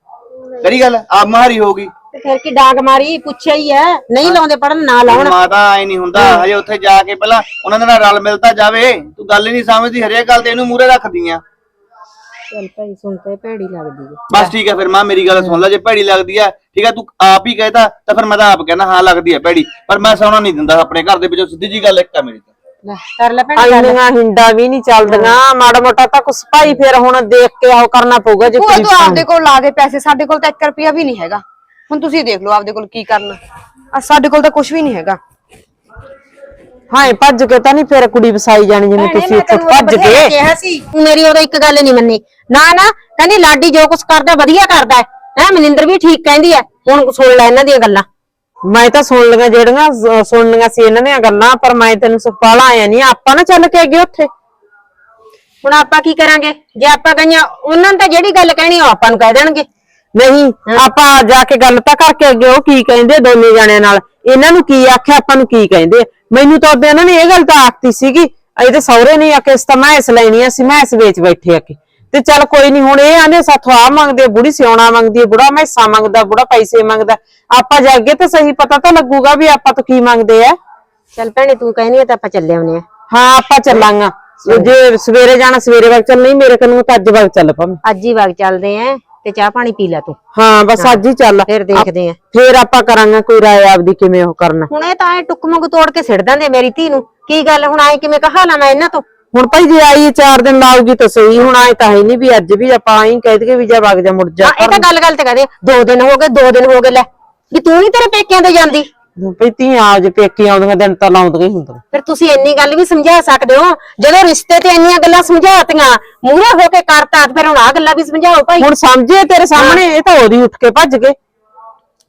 ਕਰੀ ਗੱਲ ਆਪ ਮਹਾਰੀ ਹੋਗੀ ਤੇ ਫਿਰ ਕੀ ਡਾਂਗ ਮਾਰੀ ਪੁੱਛਿਆ ਹੀ ਹੈ। ਨਹੀਂ ਲਾਉਂਦੇ ਪੜਨ ਨਾ ਲਾਉਣ। ਮਾਤਾ ਐ ਨਹੀਂ ਹੁੰਦਾ। ਹਜੇ ਉੱਥੇ ਜਾ ਕੇ ਪਹਿਲਾਂ ਉਹਨਾਂ ਦੇ ਨਾਲ ਰਲ ਮਿਲਤਾ ਜਾਵੇ। ਤੂੰ ਗੱਲ ਹੀ ਨਹੀਂ ਸਮਝਦੀ ਹਰੇਕ ਗੱਲ ਤੇ ਇਹਨੂੰ ਮੂਰੇ ਰੱਖਦੀ ਆ। ਚੱਲ ਭਾਈ ਸੁਣ ਤੇ ਭੈੜੀ ਲੱਗਦੀ ਹੈ। ਬਸ ਠੀਕ ਹੈ ਫਿਰ ਮਾਂ ਮੇਰੀ ਗੱਲ ਸੁਣ ਲੈ ਜੇ ਭੈੜੀ ਲੱਗਦੀ ਆ ਠੀਕ ਹੈ ਤੂੰ ਆਪ ਹੀ ਕਹਿਤਾ ਤਾਂ ਫਿਰ ਮੈਂ ਤਾਂ ਆਪ ਕਹਿਣਾ ਹਾਂ ਲੱਗਦੀ ਆ ਭੈੜੀ। ਪਰ ਮੈਂ ਸੌਣਾ ਨਹੀਂ ਦਿੰਦਾ ਆਪਣੇ ਘਰ ਦੇ ਵਿੱਚੋਂ ਸਿੱਧੀ ਜੀ ਗੱਲ ਇੱਕ ਆ ਮੇਰੀ ਲੈ ਕਰ ਲੈ ਭੈਣ ਇੰਨੀਆਂ ਹਿੰਡਾ ਵੀ ਨਹੀਂ ਚੱਲਦੀਆਂ ਮਾੜਾ ਮੋਟਾ ਤਾਂ ਕੁਛ ਭਾਈ ਫਿਰ ਹੁਣ ਦੇਖ ਕੇ ਉਹ ਕਰਨਾ ਪਊਗਾ ਜੇ ਉਹ ਕੁੜੀ ਤੂੰ ਆਪਦੇ ਕੋਲ ਲਾ ਦੇ ਪੈਸੇ ਸਾਡੇ ਕੋਲ ਤਾਂ 1 ਰੁਪਿਆ ਵੀ ਨਹੀਂ ਹੈਗਾ। ਹੁਣ ਤੁਸੀਂ ਦੇਖ ਲਓ ਆਪਦੇ ਕੋਲ ਕੀ ਕਰਨਾ। ਆ ਸਾਡੇ ਕੋਲ ਤਾਂ ਕੁਝ ਵੀ ਨਹੀਂ ਹੈਗਾ। ਹਾਂ ਭੱਜ ਕੇ ਤਾਂ ਨਹੀਂ ਫਿਰ ਕੁੜੀ ਵਸਾਈ ਜਾਣੀ ਜਿਵੇਂ ਤੁਸੀਂ ਉੱਥੇ ਭੱਜ ਬਥੇਰਾ ਗਏ। ਕਿਹਾ ਸੀ। ਤੂੰ ਮੇਰੀ ਉਦੋਂ ਇੱਕ ਗੱਲ ਨਹੀਂ ਮੰਨੀ। ਨਾ ਨਾ ਕਹਿੰਦੀ ਲਾਡੀ ਜੋ ਕੁਝ ਕਰਦਾ ਵਧੀਆ ਕਰਦਾ। ਹੈ ਹੈਂ, ਮਨਿੰਦਰ ਵੀ ਠੀਕ ਕਹਿੰਦੀ ਹੈ। ਹੁਣ ਸੁਣ ਲੈ ਇਹਨਾਂ ਦੀਆਂ ਗੱਲਾਂ। ਮੈਂ ਤਾਂ ਸੁਣ ਲਈਆਂ ਜਿਹੜੀਆਂ ਸ- ਸੁਣਨੀਆਂ ਸੀ ਇਹਨਾਂ ਦੀਆਂ ਗੱਲਾਂ ਪਰ ਮੈਂ ਤੈਨੂੰ ਸੁਪਾਲਾ ਆਇਆ ਨਹੀਂ ਆਪਾਂ ਨਾ ਚੱਲ ਕੇ ਗਏ ਉੱਥੇ। ਹੁਣ ਆਪਾਂ ਕੀ ਕਰਾਂਗੇ? ਜੇ ਆਪਾਂ ਕਹੀਆਂ ਉਹਨਾਂ ਨੇ ਤਾਂ ਜਿਹੜੀ ਗੱਲ ਕਹਿਣੀ ਉਹ ਆਪਾਂ ਨੂੰ ਕਹਿ ਦੇਣਗੇ। ਨਹੀਂ ਆਪਾਂ ਜਾ ਕੇ ਗੱਲ ਤਾਂ ਕਰਕੇ ਅੱਗੇ ਉਹ ਕੀ ਕਹਿੰਦੇ ਦੋਨੇ ਜਾਣਿਆਂ ਨਾਲ? ਇਹਨਾਂ ਨੂੰ ਕੀ ਆਖਿਆ ਆਪਾਂ ਨੂੰ ਕੀ ਕਹਿੰਦੇ? ਮੈਨੂੰ ਤਾਂ ਉਹਦੇ ਇਹਨਾਂ ਨੇ ਇਹ ਗੱਲ ਤਾਂ ਆਖਤੀ ਸੀਗੀ। ਇਹਦੇ ਸਹੁਰੇ ਨੇ ਆਖਿਆ ਇਸ ਤਾਂ ਮੈਂ ਇਸ ਲੈਣੀ ਆ ਸੀ ਮੈਂ ਇਸ ਵੇਚ ਬੈਠੇ ਆ ਕੇ ਤੇ ਚੱਲ ਕੋਈ ਨਹੀਂ ਹੁਣ ਇਹ ਆਂਦੇ ਸਾਥੋਂ ਆ ਮੰਗਦੇ ਆ, ਬੁੜੀ ਸਿਆਉਣਾ ਮੰਗਦੀ ਹੈ ਬੁੜਾ ਮੈਸਾਂ ਮੰਗਦਾ ਬੁੜਾ ਪੈਸੇ ਮੰਗਦਾ। ਆਪਾਂ ਜਾਗੇ ਤਾਂ ਸਹੀ ਪਤਾ ਤਾਂ ਲੱਗੂਗਾ ਵੀ ਆਪਾਂ ਤੋਂ ਕੀ ਮੰਗਦੇ ਆ। ਚੱਲ ਭੈਣੇ ਤੂੰ ਕਹਿੰਦੀ ਹੈ ਤਾਂ ਆਪਾਂ ਚੱਲੇ ਆਉਨੇ ਆ। ਹਾਂ ਆਪਾਂ ਚੱਲਾਂਗਾ। ਜੇ ਸਵੇਰੇ ਜਾਣਾ ਸਵੇਰੇ ਵਗ ਚੱਲ ਨਹੀਂ ਮੇਰੇ ਕੋਲ ਤਾਂ ਅੱਜ ਵਗ ਚੱਲ ਭਾਵੇਂ। ਅੱਜ ਹੀ ਵਗ ਚੱਲਦੇ ਆਂ ਤੇ ਚਾਹ ਪਾਣੀ ਪੀ ਲੈ ਤੂੰ। ਹਾਂ ਬਸ ਅੱਜ ਹੀ ਚੱਲ। ਫਿਰ ਦੇਖਦੇ ਆਂ। ਫੇਰ ਆਪਾਂ ਕਰਾਂਗੇ ਕੋਈ ਰਾਏ ਆਪਦੀ ਕਿਵੇਂ ਉਹ ਕਰਨਾ। ਹੁਣ ਇਹ ਤਾਂ ਐ ਟੁੱਕ ਮੁੱਕ ਤੋੜ ਕੇ ਸਿੱਟ ਦਿੰਦੇ ਮੇਰੀ ਧੀ ਨੂੰ। ਕੀ ਗੱਲ ਹੁਣ ਆਏ ਕਿਵੇਂ ਕਹਾ ਲਾ ਮੈਂ ਇਹਨਾਂ ਤੋਂ? ਹੁਣ ਭਾਈ ਜੇ ਆਈ ਚਾਰ ਦਿਨ ਲਾਊਗੀ ਤਾਂ ਸਹੀ ਹੁਣ ਆਏ ਤਾਂ ਹੈ ਨਹੀਂ ਵੀ ਅੱਜ ਵੀ ਆਪਾਂ ਆਈ ਕਹਿ ਦਈਏ ਵੀ ਜਾ ਵਗ ਜਾ ਮੁੜ ਜਾ ਹਾਂ ਇਹ ਤਾਂ ਗੱਲ ਗੱਲ ਤੇ ਕਹਦੇ ਦੋ ਦਿਨ ਹੋ ਗਏ ਦੋ ਦਿਨ ਹੋ ਗਏ ਲੈ। ਵੀ ਤੂੰ ਨਹੀਂ ਤੇਰੇ ਪੇਕਿਆਂ ਤੇ ਜਾਂਦੀ? ਭਈ ਧੀਆਂ ਆ ਜੇ ਪੇਕੀ ਆਉਂਦੀਆਂ ਦਿਨ ਤਾਂ ਲਾਉਂਦੀਆਂ ਹੀ ਹੁੰਦੀਆਂ। ਫਿਰ ਤੁਸੀਂ ਇੰਨੀ ਗੱਲ ਵੀ ਸਮਝਾ ਸਕਦੇ ਹੋ? ਜਦੋਂ ਰਿਸ਼ਤੇ ਤੇ ਇੰਨੀਆਂ ਗੱਲਾਂ ਸਮਝਾਤੀਆਂ ਮੂਹਰੇ ਹੋ ਕੇ ਕਰਤਾ ਤੇ ਫਿਰ ਹੁਣ ਆ ਗੱਲਾਂ ਵੀ ਸਮਝਾਓ ਭਾਈ। ਹੁਣ ਸਮਝੇ ਤੇਰੇ ਸਾਹਮਣੇ ਇਹ ਤਾਂ ਉਹਦੀ ਉੱਠ ਕੇ ਭੱਜ ਗਏ।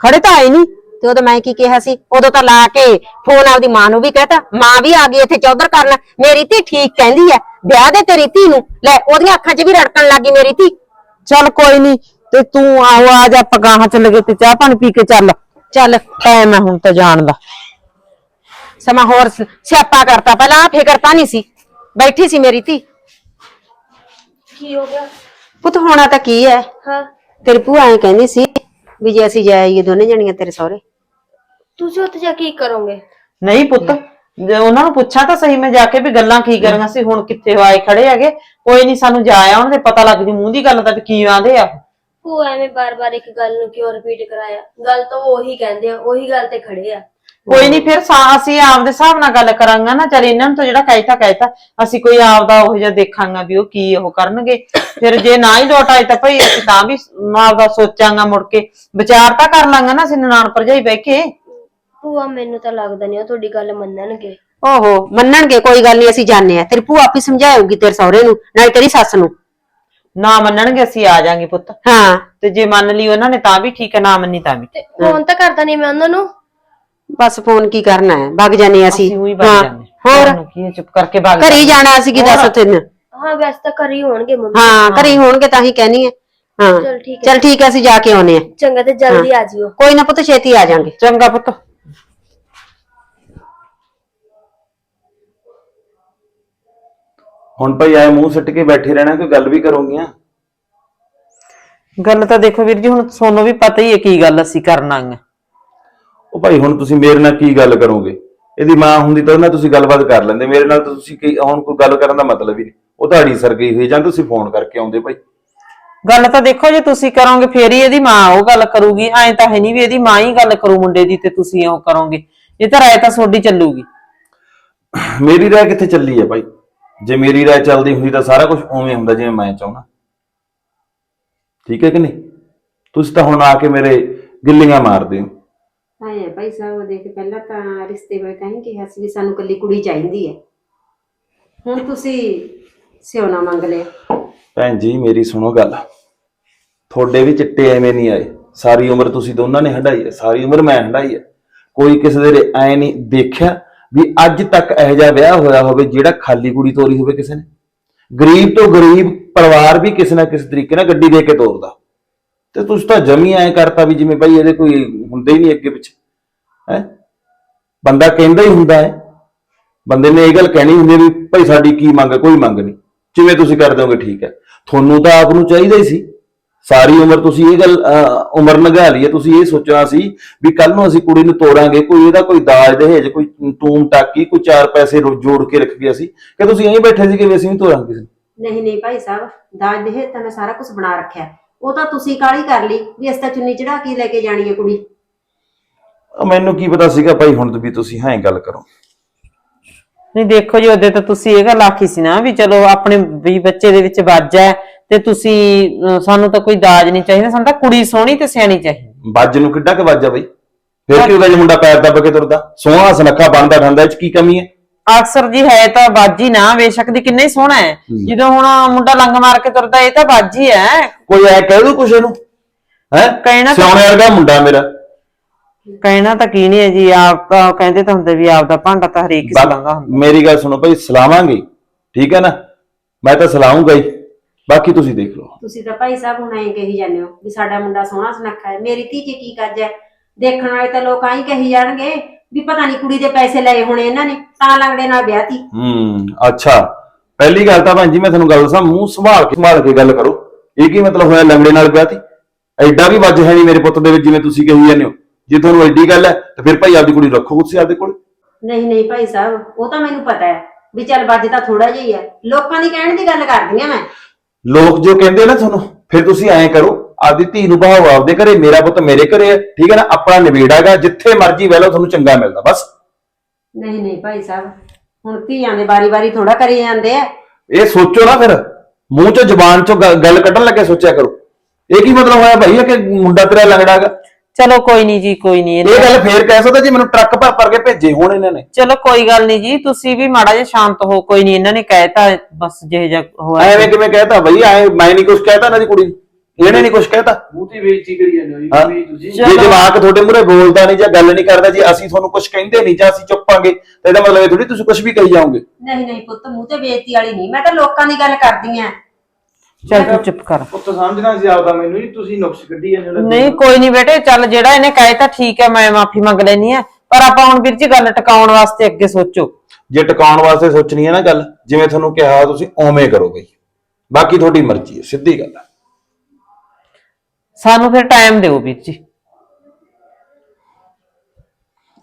ਖੜੇ ਤਾਂ ਆਏ ਨਹੀਂ। ਤੇ ਉਦੋਂ ਮੈਂ ਕੀ ਕਿਹਾ ਸੀ? ਉਦੋਂ ਤਾਂ ਲਾ ਕੇ ਫੋਨ ਆਪਦੀ ਮਾਂ ਨੂੰ ਵੀ ਕਹਤਾ ਮਾਂ ਵੀ ਆ ਗਈ ਇੱਥੇ ਚੌਧਰ ਕਰਨ। ਮੇਰੀ ਧੀ ਠੀਕ ਕਹਿੰਦੀ ਐ। ਵਿਆਹ ਦੇ ਤੇਰੀ ਧੀ ਨੂੰ। ਲੈ ਉਹਦੀਆਂ ਅੱਖਾਂ 'ਚ ਵੀ ਰੜਕਣ ਲੱਗੀ ਮੇਰੀ ਧੀ। ਚੱਲ ਕੋਈ ਨਹੀਂ ਤੇ ਤੂੰ ਆਹੋ ਆ ਜਾ ਆਪਾਂ ਗਾਹਾਂ ਚੱਲ ਗਏ ਤੇ ਚਾਹ ਪਾਣੀ ਪੀ ਕੇ ਚੱਲ। ਚੱਲ। ਟਾਈਮ ਹੈ ਹੁਣ ਤਾਂ ਜਾਣ ਦਾ। ਸਮਾਂ ਹੋਰ ਸ- ਸਿਆਪਾ ਕਰਤਾ ਪਹਿਲਾਂ ਆਹ ਫਿਕਰ ਤਾਂ ਨਹੀਂ ਸੀ। ਬੈਠੀ ਸੀ ਮੇਰੀ ਧੀ। ਕੀ ਹੋ ਗਿਆ? ਪੁੱਤ ਹੋਣਾ ਤਾਂ ਕੀ ਹੈ ਹਾਂ। ਤੇਰੀ ਭੂਆ ਐ ਕਹਿੰਦੀ ਸੀ ਵੀ ਜੇ ਅਸੀਂ ਜਾਈਏ ਦੋਨੇ ਜਣੀਆਂ ਤੇਰੇ ਸਹੁਰੇ। ਤੁਸੀਂ ਉੱਥੇ ਜਾ ਕੇ ਕੀ ਕਰੋਗੇ? ਨਹੀਂ ਪੁੱਤ ਜੇ ਉਹਨਾਂ ਨੂੰ ਪੁੱਛਾਂ ਤਾਂ ਸਹੀ ਮੈਂ ਜਾ ਕੇ ਵੀ ਗੱਲਾਂ ਕੀ ਕਰਾਂਗਾ ਸੀ ਹੁਣ ਕਿੱਥੇ ਆਏ ਖੜੇ ਹੈਗੇ ਕੋਈ ਨਹੀਂ ਸਾਨੂੰ ਜਾ ਆਉਣ ਦੇ ਪਤਾ ਲੱਗ ਜੂ ਮੂੰਹ ਦੀ ਗੱਲ ਦਾ ਵੀ ਕੀ ਆਂਦੇ ਆ। ਉਹ ਐਵੇਂ ਬਾਰ-ਬਾਰ ਇੱਕ ਗੱਲ ਨੂੰ ਕਿਉਂ ਰਿਪੀਟ ਕਰਾਇਆ? ਗੱਲ ਤਾਂ ਉਹ ਉਹੀ ਕਹਿੰਦੇ ਆ ਉਹੀ ਗੱਲ ਤੇ ਖੜੇ ਆ। ਕੋਈ ਨਹੀਂ ਫਿਰ ਸਾ- ਅਸੀਂ ਆਪਦੇ ਹਿਸਾਬ ਨਾਲ ਗੱਲ ਕਰਾਂਗਾ ਨਾ ਚਲ ਇਹਨਾਂ ਨੂੰ ਤਾਂ ਜਿਹੜਾ ਕਹਿਤਾ ਕਹਿਤਾ। ਅਸੀਂ ਕੋਈ ਆਪਦਾ ਉਹ ਜਿਹਾ ਦੇਖਾਂਗਾ ਵੀ ਉਹ ਕੀ ਉਹ ਕਰਨਗੇ। ਫਿਰ ਜੇ ਨਾ ਹੀ ਲੋਟ ਆਏ ਤਾਂ ਭਈ ਅਸੀਂ ਤਾਂ ਵੀ ਆਪਦਾ ਸੋਚਾਂਗਾ ਮੁੜ ਕੇ। ਵਿਚਾਰ ਤਾਂ ਕਰ ਲਾਂਗਾ ਨਾ ਅਸੀਂ ਨਨਾਣ ਭਰਜਾਈ ਬਹਿ ਕੇ। ਭੂਆ ਮੈਨੂੰ ਤਾਂ ਲੱਗਦਾ ਨਹੀਂ ਉਹ ਤੁਹਾਡੀ ਗੱਲ ਮੰਨਣਗੇ। ਓਹੋ ਮੰਨਣਗੇ ਕੋਈ ਗੱਲ ਨਹੀਂ ਅਸੀਂ ਜਾਣਦੇ ਆ ਤੇਰੀ ਭੂਆ ਆਪੇ ਸਮਝਾਏਗੀ ਤੇਰੇ ਸਹੁਰੇ ਨੂੰ ਨਾਲੇ ਤੇਰੀ ਸੱਸ ਨੂੰ। ਨਾ ਮੰਨਣਗੇ ਅਸੀਂ ਆ ਜਾਾਂਗੇ ਪੁੱਤ। ਹਾਂ। ਤੇ ਜੇ ਮੰਨ ਲਈ ਉਹਨਾਂ ਨੇ ਤਾਂ ਵੀ ਠੀਕ ਹੈ ਨਾ ਮੰਨੀ ਤਾਂ ਵੀ। ਤੇ ਫੋਨ ਤਾਂ ਕਰਦਾ ਨਹੀਂ ਮੈਂ ਉਹਨਾਂ ਨੂੰ। ਬਸ ਫੋਨ ਕੀ ਕਰਨਾ ਹੈ? ਵਗ ਜਾਣੇ ਅਸੀਂ। ਅਸੀਂ ਉਹੀ ਬਣ ਹਾਂ, ਜਾਂਦੇ ਹੋਰ? ਸਾਨੂੰ ਕੀ ਹੈ, ਚੁੱਪ ਕਰਕੇ ਭਾਗ ਘਰੇ ਹੀ ਜਾਣਾ ਅਸੀਂ ਕੀ ਦੱਸ ਤੈਨੂੰ? ਹਾਂ ਵੈਸੇ ਤਾਂ ਘਰ ਹੀ ਹੋਣਗੇ ਮੰਮੀ। ਹਾਂ ਘਰੇ ਹੀ ਹੋਣਗੇ ਤਾਂ ਹੀ ਕਹਿਣੀ ਹੈ। ਹਾਂ। ਚਲ ਠੀਕ ਹੈ। ਚਲ ਠੀਕ ਹੈ ਅਸੀਂ ਜਾ ਕੇ ਆਉਨੇ ਆ ਚੰਗਾ ਤੇ ਜਲਦੀ ਆ ਜਿਓ। ਕੋਈ ਨਾ ਪੁੱਤ ਛੇਤੀ ਆ ਜਾਾਂਗੇ। ਚੰਗਾ ਪੁੱਤ। ਹੁਣ ਭਾਈ ਆਏ ਮੂੰਹ ਸਿੱਟ ਕੇ ਬੈਠੇ ਰਹਿਣਾ ਕੋਈ ਗੱਲ ਵੀ ਕਰੋਗੀਆਂ? ਗੱਲ ਤਾਂ ਦੇਖੋ ਵੀਰ ਜੀ ਹੁਣ ਤੁਹਾਨੂੰ ਵੀ ਪਤਾ ਹੀ ਹੈ ਕੀ ਗੱਲ ਅਸੀਂ ਕਰਨਾ ਹੈ ਉਹ ਭਾਈ ਹੁਣ ਤੁਸੀਂ ਮੇਰੇ ਨਾਲ ਕੀ ਗੱਲ ਕਰੋਗੇ? ਇਹਦੀ ਮਾਂ ਹੁੰਦੀ ਤਾਂ ਉਹਨਾਂ ਤੁਸੀਂ ਗੱਲਬਾਤ ਕਰ ਲੈਂਦੇ ਮੇਰੇ ਨਾਲ ਤਾਂ ਤੁਸੀਂ ਕੀ ਹੁਣ ਕੋਈ ਗੱਲ ਕਰਨ ਦਾ ਮਤਲਬ ਹੀ ਨਹੀਂ। ਉਹ ਤੁਹਾਡੀ ਸਰ ਗਈ ਹੋਈ ਜਾਂ ਤੁਸੀਂ ਫੋਨ ਕਰਕੇ ਆਉਂਦੇ ਭਾਈ? ਗੱਲ ਤਾਂ ਦੇਖੋ ਜੇ ਤੁਸੀਂ ਕਰੋਗੇ ਫੇਰ ਹੀ ਇਹਦੀ ਮਾਂ ਉਹ ਗੱਲ ਕਰੂਗੀ। ਐਂ ਤਾਂ ਹੈ ਨਹੀਂ ਵੀ ਇਹਦੀ ਮਾਂ ਹੀ ਗੱਲ ਕਰੂ ਮੁੰਡੇ ਦੀ ਤੇ ਤੁਸੀਂ ਉਹ ਕਰੋਗੇ। ਇਹ ਤਾਂ ਰਾਏ ਤਾਂ ਤੁਹਾਡੀ ਚੱਲੂਗੀ। ਮੇਰੀ ਰਾਏ ਕਿੱਥੇ ਚੱਲੀ ਹੈ ਭਾਈ? ਜੇ ਮੇਰੀ ਰਾਏ ਚੱਲਦੀ ਹੁੰਦੀ ਤਾਂ ਸਾਰਾ ਕੁਝ ਉਵੇਂ ਹੁੰਦਾ ਜਿਵੇਂ ਮੈਂ ਚਾਹੁੰਦਾ। ਠੀਕ ਹੈ ਕਿ ਨਹੀਂ? ਤੁਸੀਂ ਤਾਂ ਹੁਣ ਆ ਕੇ ਮੇਰੇ ਗਿੱਲੀਆਂ ਮਾਰਦੇ ਹੋ। ਹਾਂ ਭਾਈ ਸਾਹਿਬ ਦੇਖ ਪਹਿਲਾਂ ਤਾਂ ਰਿਸ਼ਤੇ ਵੇਲੇ ਤਾਂ ਹੀ ਕਿਹਾ ਸੀ ਵੀ ਸਾਨੂੰ ਕੱਲੀ ਕੁੜੀ ਚਾਹੀਦੀ ਹੈ। ਹੁਣ ਤੁਸੀਂ ਸਿਉਣਾ ਮੰਗ ਲਿਆ। ਭੈਣ ਜੀ ਮੇਰੀ ਸੁਣੋ ਗੱਲ। ਤੁਹਾਡੇ ਵੀ ਚਿੱਟੇ ਐਵੇਂ ਨਹੀਂ ਆਏ। ਸਾਰੀ ਉਮਰ ਤੁਸੀਂ ਦੋਨਾਂ ਨੇ ਹੰਡਾਈ ਹੈ ਸਾਰੀ ਉਮਰ ਮੈਂ ਹੰਡਾਈ ਹੈ। ਕੋਈ ਕਿਸੇ ਦੇ ਐ ਨਹੀਂ ਦੇਖਿਆ ਵੀ ਅੱਜ ਤੱਕ ਇਹੋ ਜਿਹਾ ਵਿਆਹ ਹੋਇਆ ਹੋਵੇ ਜਿਹੜਾ ਖਾਲੀ ਕੁੜੀ ਤੋਰੀ ਹੋਵੇ ਕਿਸੇ ਨੇ। ਗਰੀਬ ਤੋਂ ਗਰੀਬ ਪਰਿਵਾਰ ਵੀ ਕਿਸੇ ਨਾ ਕਿਸੇ ਤਰੀਕੇ ਨਾਲ ਗੱਡੀ ਦੇ ਕੇ ਤੋਰਦਾ। ਤੇ ਤੁਸੀਂ ਤਾਂ ਜਮੀ ਐ ਕਰਤਾ ਵੀ ਜਿਵੇਂ ਭਾਈ ਇਹਦੇ ਕੋਈ ਹੁੰਦੇ ਹੀ ਨਹੀਂ ਅੱਗੇ ਪਿੱਛੇ। ਹੈ? ਬੰਦਾ ਕਹਿੰਦਾ ਹੀ ਹੁੰਦਾ ਹੈ। ਬੰਦੇ ਨੇ ਇਹ ਗੱਲ ਕਹਿਣੀ ਹੁੰਦੀ ਹੈ ਵੀ ਭਾਈ ਸਾਡੀ ਕੀ ਮੰਗ ਹੈ, ਕੋਈ ਮੰਗ ਨਹੀਂ। ਜਿਵੇਂ ਤੁਸੀਂ ਕਰ ਦਿਓਗੇ ਠੀਕ ਹੈ। ਤੁਹਾਨੂੰ ਤਾਂ ਆਪ ਨੂੰ ਚਾਹੀਦਾ ਹੀ ਸੀ। ਸਾਰੀ ਉਮਰ ਤੁਸੀਂ ਇਹ ਗੱਲ ਉਮਰ ਲੰਘਾ ਲਈ ਹੈ ਤੁਸੀਂ ਇਹ ਸੋਚਣਾ ਸੀ ਵੀ ਕੱਲ ਨੂੰ ਅਸੀਂ ਕੁੜੀ ਨੂੰ ਤੋਰਾਂਗੇ ਕੋਈ ਇਹਦਾ ਕੋਈ ਦਾਜ ਦਹੇਜ ਕੋਈ ਟੂਮ ਟਾਕੀ ਕੋਈ ਚਾਰ ਪੈਸੇ ਜੋੜ ਕੇ ਰੱਖ ਗਿਆ ਸੀ ਕਿ ਤੁਸੀਂ ਐਂ ਬੈਠੇ ਸੀ ਕਿ ਵੀ ਅਸੀਂ ਵੀ ਕਿਸੇ ਨੂੰ ਨਹੀਂ ਨਹੀਂ ਭਾਈ ਸਾਹਿਬ ਦਾਜ ਦੇ ਤਾਂ ਮੈਂ ਸਾਰਾ ਕੁਝ ਬਣਾ ਰੱਖਿਆ। ਉਹ ਤਾਂ ਤੁਸੀਂ ਕਾਲੀ ਕਰ ਲਈ ਵੀ ਇਸ ਤਾਂ ਚੁੰਨੀ ਚੜਾ ਕੇ ਲੈ ਕੇ ਜਾਣੀ ਹੈ ਕੁੜੀ। ਮੈਨੂੰ ਕੀ ਪਤਾ ਸੀਗਾ ਭਾਈ ਹੁਣ ਵੀ ਤੁਸੀਂ ਹਾਂ ਗੱਲ ਕਰੋ। ਨਹੀਂ ਦੇਖੋ ਜੀ ਉਹਦੇ ਤਾਂ ਤੁਸੀਂ ਇਹ ਗੱਲ ਆਖੀ ਸੀ ਨਾ ਵੀ ਚਲੋ ਆਪਣੇ ਵੀ ਬੱਚੇ ਦੇ ਵਿੱਚ ਵੱਜ ਹੈ ਤੇ ਤੁਸੀਂ ਅਹ, ਸਾਨੂੰ ਤਾਂ ਕੋਈ ਦਾਜ ਨਹੀਂ ਚਾਹੀਦਾ ਸਾਨੂੰ ਤਾਂ ਕੁੜੀ ਸੋਹਣੀ ਤੇ ਸਿਆਣੀ ਚਾਹੀਦੀ। ਵੱਜ ਨੂੰ ਕਿੱਡਾ ਕੁ ਵੱਜ ਆ ਬਈ? ਫਿਰ ਕੀ ਜੇ ਮੁੰਡਾ ਪੈਰ ਦੱਬ ਕੇ ਤੁਰਦਾ? ਸੋਹਣਾ ਸੁਨੱਖਾ ਬਣਦਾ ਠੰਦਾ ਇਹ ਚ ਕੀ ਕਮੀ ਹੈ? ਅਕਸਰ ਜੀ ਹੈ ਤਾਂ ਬਾਜੀ ਨਾ ਬੇਸ਼ੱਕ ਦੀ ਕਿੰਨਾ ਹੀ ਸੋਹਣਾ ਹੈ। ਜਦੋਂ ਹੁਣ ਮੁੰਡਾ ਲੰਗ ਮਾਰ ਕੇ ਤੁਰਦਾ ਇਹ ਤਾਂ ਬਾਜੀ ਹੈ ਕੋਈ ਐ ਕਹਿ ਦੂ ਕੁਛ ਇਹਨੂੰ? ਹੈ? ਕਹਿਣਾ ਤਾਂ- ਸਿਆਣੇ ਵਰਗਾ ਮੁੰਡਾ ਮੇਰਾ। ਕਹਿਣਾ ਤਾਂ ਕੀ ਨਹੀਂ ਹੈ ਜੀ ਆਪ ਤਾਂ ਕਹਿੰਦੇ ਤਾਂ ਹੁੰਦੇ ਵੀ ਆਪ ਦਾ ਭਾਂਡਾ ਤਾਂ ਹਰੇਕ ਹੀ ਸਲਾਉਂਦਾ ਹੁੰਦਾ। ਮੇਰੀ ਗੱਲ ਸੁਣੋ ਭਾਈ ਸਲਾਵਾਂਗੇ। ਠੀਕ ਹੈ ਨਾ? ਮੈਂ ਤਾਂ ਸਲਾਉਂਗਾ ਹੀ। ਬਾਕੀ ਤੁਸੀਂ ਦੇਖ ਲਓ। ਤੁਸੀਂ ਤਾਂ ਭਾਈ ਸਾਹਿਬ ਹੁਣ ਐਂ ਕਹੀ ਜਾਂਦੇ ਹੋ ਵੀ ਸਾਡਾ ਮੁੰਡਾ ਸੋਹਣਾ ਸੁਨੱਖਾ ਹੈ। ਮੇਰੀ ਧੀ 'ਚ ਕੀ ਕੱਜ ਹੈ? ਦੇਖਣ ਵਾਲੇ ਤਾਂ ਲੋਕ ਐਂ ਕਹੀ ਜਾਣਗੇ ਵੀ ਪਤਾ ਨਹੀਂ ਕੁੜੀ ਦੇ ਪੈਸੇ ਲਏ ਹੋਣੇ ਇਹਨਾਂ ਨੇ ਤਾਂ ਲੰਗੜੇ ਨਾਲ ਵਿਆਹਤੀ ਹੂੰ ਅੱਛਾ। ਪਹਿਲੀ ਗੱਲ ਤਾਂ ਭੈਣ ਜੀ ਮੈਂ ਤੁਹਾਨੂੰ ਗੱਲ ਦੱਸਾਂ ਮੂੰਹ ਸੰਭਾਲ ਕੇ ਸੰਭਾਲ ਕੇ ਗੱਲ ਕਰੋ। ਇਹ ਕੀ ਮਤਲਬ ਹੋਇਆ ਲੰਗੜੇ ਨਾਲ ਵਿਆਹ ਤੀ? ਐਡਾ ਵੀ ਵੱਜ ਹੈ ਨਹੀਂ ਮੇਰੇ ਪੁੱਤ ਦੇ ਵਿੱਚ ਜਿਵੇਂ ਤੁਸੀਂ ਕਹੀ ਜਾਂਦੇ ਹੋ। ਜੇ ਤੁਹਾਨੂੰ ਐਡੀ ਗੱਲ ਹੈ ਤਾਂ ਫਿਰ ਭਾਈ ਆਪਦੀ ਕੁੜੀ ਰੱਖੋ ਤੁਸੀਂ ਆਪਦੇ ਕੋਲ। ਨਹੀਂ ਨਹੀਂ ਭਾਈ ਸਾਹਿਬ ਉਹ ਤਾਂ ਮੈਨੂੰ ਪਤਾ ਹੈ ਵੀ ਚੱਲ ਵੱਜ ਤਾਂ ਥੋੜਾ ਜਿਹਾ ਹੀ ਹੈ। ਲੋਕਾਂ ਦੀ ਕਹਿਣ ਦੀ ਗੱਲ ਕਰਦੀ ਆ ਮੈਂ। ਲੋਕ ਜੋ ਕਹਿੰਦੇ ਨਾ ਤੁਹਾਨੂੰ ਫਿਰ ਤੁਸੀਂ ਐਂ ਕਰੋ ਆਪਦੀ ਧੀ ਨੂੰ ਬਹਾਓ ਆਪਦੇ ਘਰੇ ਮੇਰਾ ਪੁੱਤ ਮੇਰੇ ਘਰੇ ਹੈ ਠੀਕ ਹੈ ਨਾ? ਆਪਣਾ ਨਿਬੇੜਾਗਾ ਜਿੱਥੇ ਮਰਜ਼ੀ ਵਹਿ ਲਓ ਤੁਹਾਨੂੰ ਚੰਗਾ ਮਿਲਦਾ ਬਸ। ਨਹੀਂ ਨਹੀਂ ਭਾਈ ਸਾਹਿਬ ਹੁਣ ਧੀਆਂ ਦੇ ਵਾਰੀ-ਵਾਰੀ ਥੋੜਾ ਕਰੀ ਜਾਂਦੇ ਆ। ਇਹ ਸੋਚੋ ਨਾ ਫਿਰ ਮੂੰਹ ਚੋਂ ਜ਼ਬਾਨ ਚੋਂ ਗ- ਗੱਲ ਕੱਢਣ ਲੱਗੇ ਸੋਚਿਆ ਕਰੋ। ਇਹ ਕੀ ਮਤਲਬ ਹੋਇਆ ਭਾਈ ਕਿ ਮੁੰਡਾ ਤੇਰਾ ਲੰਗੜਾਗਾ ਚਲੋ ਕੋਈ ਨਹੀਂ ਜੀ ਕੋਈ ਨਹੀਂ ਇਹ ਗੱਲ ਫੇਰ ਕਹਿ ਸਕਦਾ ਜੀ ਮੈਨੂੰ ਟਰੱਕ ਭਰ ਭਰ ਕੇ ਭੇਜੇ ਹੋਣ ਇਹਨਾਂ ਨੇ। ਚਲੋ ਕੋਈ ਗੱਲ ਨਹੀਂ ਜੀ ਤੁਸੀਂ ਵੀ ਮਾੜਾ ਜਿਹਾ ਸ਼ਾਂਤ ਹੋ ਕੋਈ ਨਹੀਂ ਇਹਨਾਂ ਨੇ ਕਹਿਤਾ ਬਸ ਜਿਹੇ ਜਿਹਾ ਹੋਇਆ ਐਵੇਂ ਕਿਵੇਂ ਕਹਿਤਾ ਬਈ ਐ ਮੈਂ ਨਹੀਂ ਕੁਝ ਕਹਿਤਾ ਇਹਨਾਂ ਦੀ ਕੁੜੀ ਨੂੰ। ਇਹਨੇ ਨਹੀਂ ਕੁਝ ਕਹਿਤਾ ਮੂੰਹ ਤੇ ਬੇਇੱਜ਼ਤੀ ਕਰੀ ਜਾਂਦੇ ਹੋ ਜੀ ਤੁਸੀਂ। ਜੇ ਜਵਾਕ ਤੁਹਾਡੇ ਮੂਹਰੇ ਬੋਲਦਾ ਨਹੀਂ ਜਾਂ ਗੱਲ ਨਹੀਂ ਕਰਦਾ ਜੀ ਅਸੀਂ ਤੁਹਾਨੂੰ ਕੁਝ ਕਹਿੰਦੇ ਨਹੀਂ ਜਾਂ ਅਸੀਂ ਚੁੱਪਾਂਗੇ ਤਾਂ ਇਹਦਾ ਮਤਲਬ ਇਹ ਥੋੜੀ ਤੁਸੀਂ ਕੁਝ ਵੀ ਕਹੀ ਜਾਓਗੇ। ਨਹੀਂ ਨਹੀਂ ਪੁੱਤ ਮੂੰਹ ਤੇ ਬੇਇੱਜ਼ਤੀ ਵਾਲੀ ਨਹੀਂ ਮੈਂ ਤਾਂ ਲੋਕਾਂ ਦੀ ਗੱਲ ਕਰਦੀ ਆ। ਚੱਲ ਤੂੰ ਚੁੱਪ ਕਰ। ਪੁੱਤ ਸਮਝਣਾ ਸੀ ਆਪਦਾ ਮੈਨੂੰ ਜੀ ਤੁਸੀਂ ਨੁਕਸ ਕੱਢੀ ਜਾਂਦੇ ਹੋ ਨਹੀਂ ਕੋਈ ਨਹੀਂ ਬੇਟੇ ਚੱਲ ਜਿਹੜਾ ਇਹਨੇ ਕਹਿਤਾ ਠੀਕ ਹੈ ਮੈਂ ਮਾਫੀ ਮੰਗ ਲੈਣੀ ਹੈ। ਪਰ ਆਪਾਂ ਹੁਣ ਵੀਰ ਜੀ ਗੱਲ ਟਿਕਾਉਣ ਵਾਸਤੇ ਅੱਗੇ ਸੋਚੋ। ਜੇ ਟਿਕਾਉਣ ਵਾਸਤੇ ਸੋਚਣੀ ਹੈ ਨਾ ਗੱਲ ਜਿਵੇਂ ਤੁਹਾਨੂੰ ਕਿਹਾ ਤੁਸੀਂ ਓਵੇਂ ਕਰੋ ਬਈ। ਬਾਕੀ ਤੁਹਾਡੀ ਮਰਜ਼ੀ ਹੈ ਸਿੱਧੀ ਗੱਲ ਹੈ। ਸਾਨੂੰ ਫਿਰ ਟਾਈਮ ਦਿਓ ਵੀਰ ਜੀ।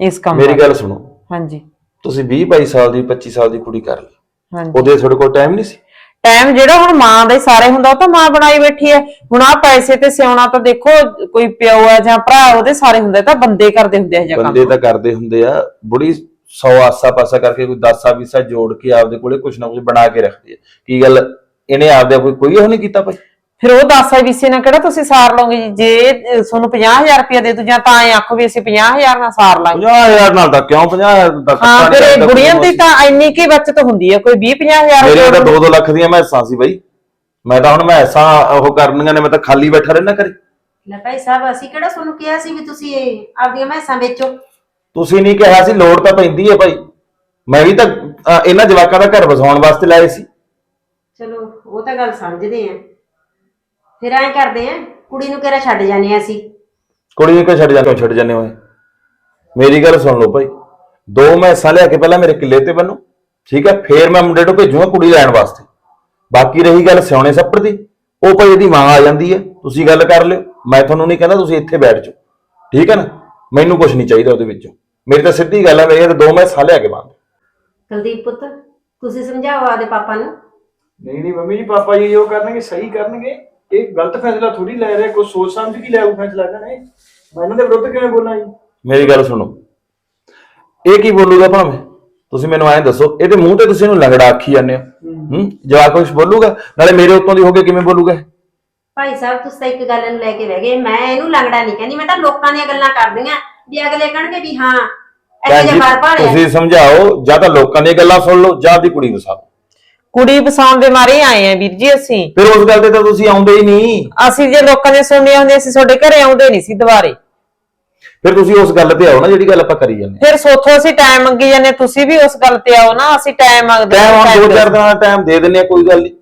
ਇਸ ਕੰਮ ਮੇਰੀ। ਗੱਲ ਸੁਣੋ। ਹਾਂਜੀ। ਤੁਸੀਂ 20 22 ਸਾਲ ਦੀ 25 ਸਾਲ ਦੀ ਕੁੜੀ ਕਰ ਲਈ। ਹਾਂਜੀ। ਉਹਦੇ ਤੁਹਾਡੇ ਕੋਲ ਟਾਈਮ ਨਹੀਂ ਸੀ? ਟਾਈਮ ਜਿਹੜਾ ਹੁਣ ਮਾਂ ਦਾ ਸਾਰੇ ਹੁੰਦਾ ਉਹ ਤਾਂ ਮਾਂ ਬਣਾਈ ਬੈਠੀ ਹੈ। ਹੁਣ ਆ ਪੈਸੇ ਤੇ ਸਿਉਣਾ ਤਾਂ ਦੇਖੋ ਕੋਈ ਪਿਓ ਹੈ ਜਾਂ ਭਰਾ ਉਹਦੇ ਸਾਰੇ ਹੁੰਦੇ ਤਾਂ ਬੰਦੇ ਕਰਦੇ ਹੁੰਦੇ ਆ ਜਾਂ ਬੰਦੇ ਤਾਂ ਕਰਦੇ ਹੁੰਦੇ ਆ ਬੁੜੀ ਸੌ ਆਸਾ ਪਾਸਾ ਕਰਕੇ ਕੋਈ 10 ਆ 20 ਜੋੜ ਕੇ ਆਪਦੇ ਕੋਲੇ ਕੁਝ ਨਾ ਕੁਝ ਬਣਾ ਕੇ ਰੱਖਦੀ ਹੈ। ਕੀ ਗੱਲ ਇਹਨੇ ਆਪਦੇ ਕੋਈ ਕੋਈ ਉਹ ਨਹੀਂ ਕੀਤਾ ਭਾਈ? ਫਿਰ ਉਹ 10 ਵਿਸੇ ਨਾਲ ਕਿਹੜਾ ਤੁਸੀਂ ਸਾਰ ਲਓਗੇ ਜੀ? ਜੇ ਤੁਹਾਨੂੰ 50000 ਰੁਪਏ ਦੇ ਦੂ ਜਾਂ ਤਾਂ ਐ ਆਖੋ ਵੀ ਅਸੀਂ 50000 ਨਾਲ ਸਾਰ ਲਾਂਗੇ। 50000 ਨਾਲ ਤਾਂ ਕਿਉਂ 50000 ਦਾ ਹਾਂ ਫਿਰ ਇਹ ਗੁੜੀਆਂ ਦੀ ਤਾਂ ਇੰਨੀ ਕੀ ਬਚਤ ਹੁੰਦੀ ਹੈ ਕੋਈ 20 50000 ਮੇਰੀਆਂ ਤਾਂ 2-2 ਲੱਖ ਦੀਆਂ ਮੈਸਾਂ ਸੀ ਬਈ। ਮੈਂ ਤਾਂ ਹੁਣ ਮੈਸਾਂ ਉਹ ਕਰਨੀਆਂ ਨੇ ਮੈਂ ਤਾਂ ਖਾਲੀ ਬੈਠਾ ਰਹਿਣਾ ਕਰੇ ਲੈ ਭਾਈ ਸਾਹਿਬ ਅਸੀਂ ਕਿਹੜਾ ਤੁਹਾਨੂੰ ਕਿਹਾ ਸੀ ਵੀ ਤੁਸੀਂ ਇਹ ਆਪਦੀਆਂ ਮੈਸਾਂ ਵੇਚੋ? ਤੁਸੀਂ ਨਹੀਂ ਕਿਹਾ ਸੀ ਲੋੜ ਤਾਂ ਪੈਂਦੀ ਹੈ ਭਾਈ। ਮੈਂ ਵੀ ਤਾਂ ਇਹਨਾਂ ਜਵਾਕਾਂ ਦਾ ਘਰ ਵਸਾਉਣ ਵਾਸਤੇ ਲਾਏ ਸੀ। ਚਲੋ ਉਹ ਤਾਂ ਗੱਲ ਸਮਝਦੇ ਆ। ਫਿਰ ਐਂ ਕਰਦੇ ਆ ਕੁੜੀ ਨੂੰ ਕਿਹੜਾ ਛੱਡ ਜਾਣੇ ਆ ਅਸੀਂ? ਕੁੜੀ ਨੂੰ ਕਿਉਂ ਛੱਡ ਜਾ ਕਿਉਂ ਛੱਡ ਜਾਂਦੇ ਹੋਏ ਮੇਰੀ ਗੱਲ ਸੁਣ ਲਓ ਭਾਈ। ਦੋ ਮੈਸਾਂ ਲਿਆ ਕੇ ਪਹਿਲਾਂ ਮੇਰੇ ਕਿੱਲੇ ਤੇ ਬੰਨੋ ਠੀਕ ਹੈ ਫੇਰ ਮੈਂ ਮੁੰਡੇ ਨੂੰ ਭੇਜੂਗਾ ਕੁੜੀ ਲੈਣ ਵਾਸਤੇ। ਬਾਕੀ ਰਹੀ ਗੱਲ ਸਿਉਣੇ ਸੱਪੜ ਦੀ। ਉਹ ਭਾਈ ਇਹਦੀ ਮਾਂ ਆ ਜਾਂਦੀ ਹੈ। ਤੁਸੀਂ ਗੱਲ ਕਰ ਲਿਓ। ਮੈਂ ਤੁਹਾਨੂੰ ਨਹੀਂ ਕਹਿੰਦਾ ਤੁਸੀਂ ਇੱਥੇ ਬੈਠ ਜਾਓ। ਠੀਕ ਹੈ ਨਾ? ਮੈਨੂੰ ਕੁਝ ਨਹੀਂ ਚਾਹੀਦਾ ਉਹਦੇ ਵਿੱਚੋਂ। ਮੇਰੀ ਤਾਂ ਸਿੱਧੀ ਗੱਲ ਹੈ ਮੇਰੇ ਤਾਂ ਦੋ ਮੈਸਾਂ ਲਿਆ ਕੇ ਬੰਨ ਕੁਲਦੀਪ ਪੁੱਤ ਤੁਸੀਂ ਸਮਝਾਓ ਆਦੇ ਪਾਪਾ ਨੂੰ। ਨਹੀਂ ਨਹੀਂ ਮੰਮੀ ਜੀ ਪਾਪਾ ਜੀ ਜੋ ਕਰਨਗੇ ਸਹੀ ਕਰਨਗੇ। ਇਹ ਗਲਤ ਫੈਸਲਾ ਥੋੜੀ ਲੈ ਰਹੇ ਕੋਈ ਸੋਚ ਸਮਝ ਕੇ ਲੈ ਉਹ ਫੈਸਲਾ ਕਰਨਾ ਹੈ ਮੈਂ ਇਹਨਾਂ ਦੇ ਵਿਰੁੱਧ ਕਿਵੇਂ ਬੋਲਾਂ ਜੀ? ਮੇਰੀ ਗੱਲ ਸੁਣੋ। ਇਹ ਕੀ ਬੋਲੂਗਾ ਭਾਵੇਂ? ਤੁਸੀਂ ਮੈਨੂੰ ਐਂ ਦੱਸੋ ਇਹਦੇ ਮੂੰਹ ਤੇ ਤੁਸੀਂ ਇਹਨੂੰ ਲੰਗੜਾ ਆਖੀ ਜਾਂਦੇ ਹੋ। ਹੂੰ। ਜਵਾਕ ਕੁਝ ਬੋਲੂਗਾ? ਨਾਲੇ ਮੇਰੇ ਉੱਤੋਂ ਦੀ ਹੋ ਕੇ ਕਿਵੇਂ ਬੋਲੂਗਾ ਇਹ? ਭਾਈ ਸਾਹਿਬ ਤੁਸੀਂ ਤਾਂ ਇੱਕ ਗੱਲ ਨੂੰ ਲੈ ਕੇ ਬਹਿ ਗਏ। ਮੈਂ ਇਹਨੂੰ ਲੰਗੜਾ ਨਹੀਂ ਕਹਿੰਦੀ ਮੈਂ ਤਾਂ ਲੋਕਾਂ ਦੀਆਂ ਗੱਲਾਂ ਕਰਦੀਆਂ। ਵੀ ਅਗਲੇ ਕਹਿਣਗੇ ਵੀ ਹਾਂ ਭੈਣ ਐਸੇ ਜੀ, ਜਿਹਾ ਭਾਲਿਆ ਤੁਸੀਂ ਸਮਝਾਓ ਜਾਂ ਤਾਂ ਲੋਕਾਂ ਦੀਆਂ ਗੱਲਾਂ ਸੁਣ ਲਓ ਜਾਂ ਆਪਦੀ ਕੁੜੀ ਵਸਾਓ ਕੁੜੀ ਵਸਾਉਣ ਦੇ ਮਾਰੇ ਆਏ ਆ ਵੀਰ ਜੀ ਅਸੀਂ। ਫਿਰ ਉਸ ਗੱਲ ਤੇ ਤਾਂ ਤੁਸੀਂ ਆਉਂਦੇ ਹੀ ਨਹੀਂ। ਅਸੀਂ ਜੇ ਲੋਕਾਂ ਦੇ ਸੁਣਨੀਆਂ ਹੁੰਦੀਆਂ ਅਸੀਂ ਤੁਹਾਡੇ ਘਰੇ ਆਉਂਦੇ ਨਹੀਂ ਸੀ ਦੁਬਾਰੇ। ਫਿਰ ਤੁਸੀਂ ਉਸ ਗੱਲ ਤੇ ਆਓ ਨਾ ਜਿਹੜੀ ਗੱਲ ਆਪਾਂ ਕਰੀ ਜਾਂਦੇ ਫਿਰ ਸੋਥੋਂ ਅਸੀਂ ਟਾਈਮ ਮੰਗੀ ਜਾਂਦੇ ਤੁਸੀਂ ਵੀ ਉਸ ਗੱਲ ਤੇ ਆਓ ਨਾ ਅਸੀਂ ਟਾਈਮ ਮੰਗਦੇ ਟਾਈਮ ਹੁਣ ਦੋ ਚਾਰ। ਦਿਨਾਂ ਦਾ ਟਾਈਮ ਦੇ ਦਿੰਨੇ ਆ ਕੋਈ ਗੱਲ ਨਹੀਂ।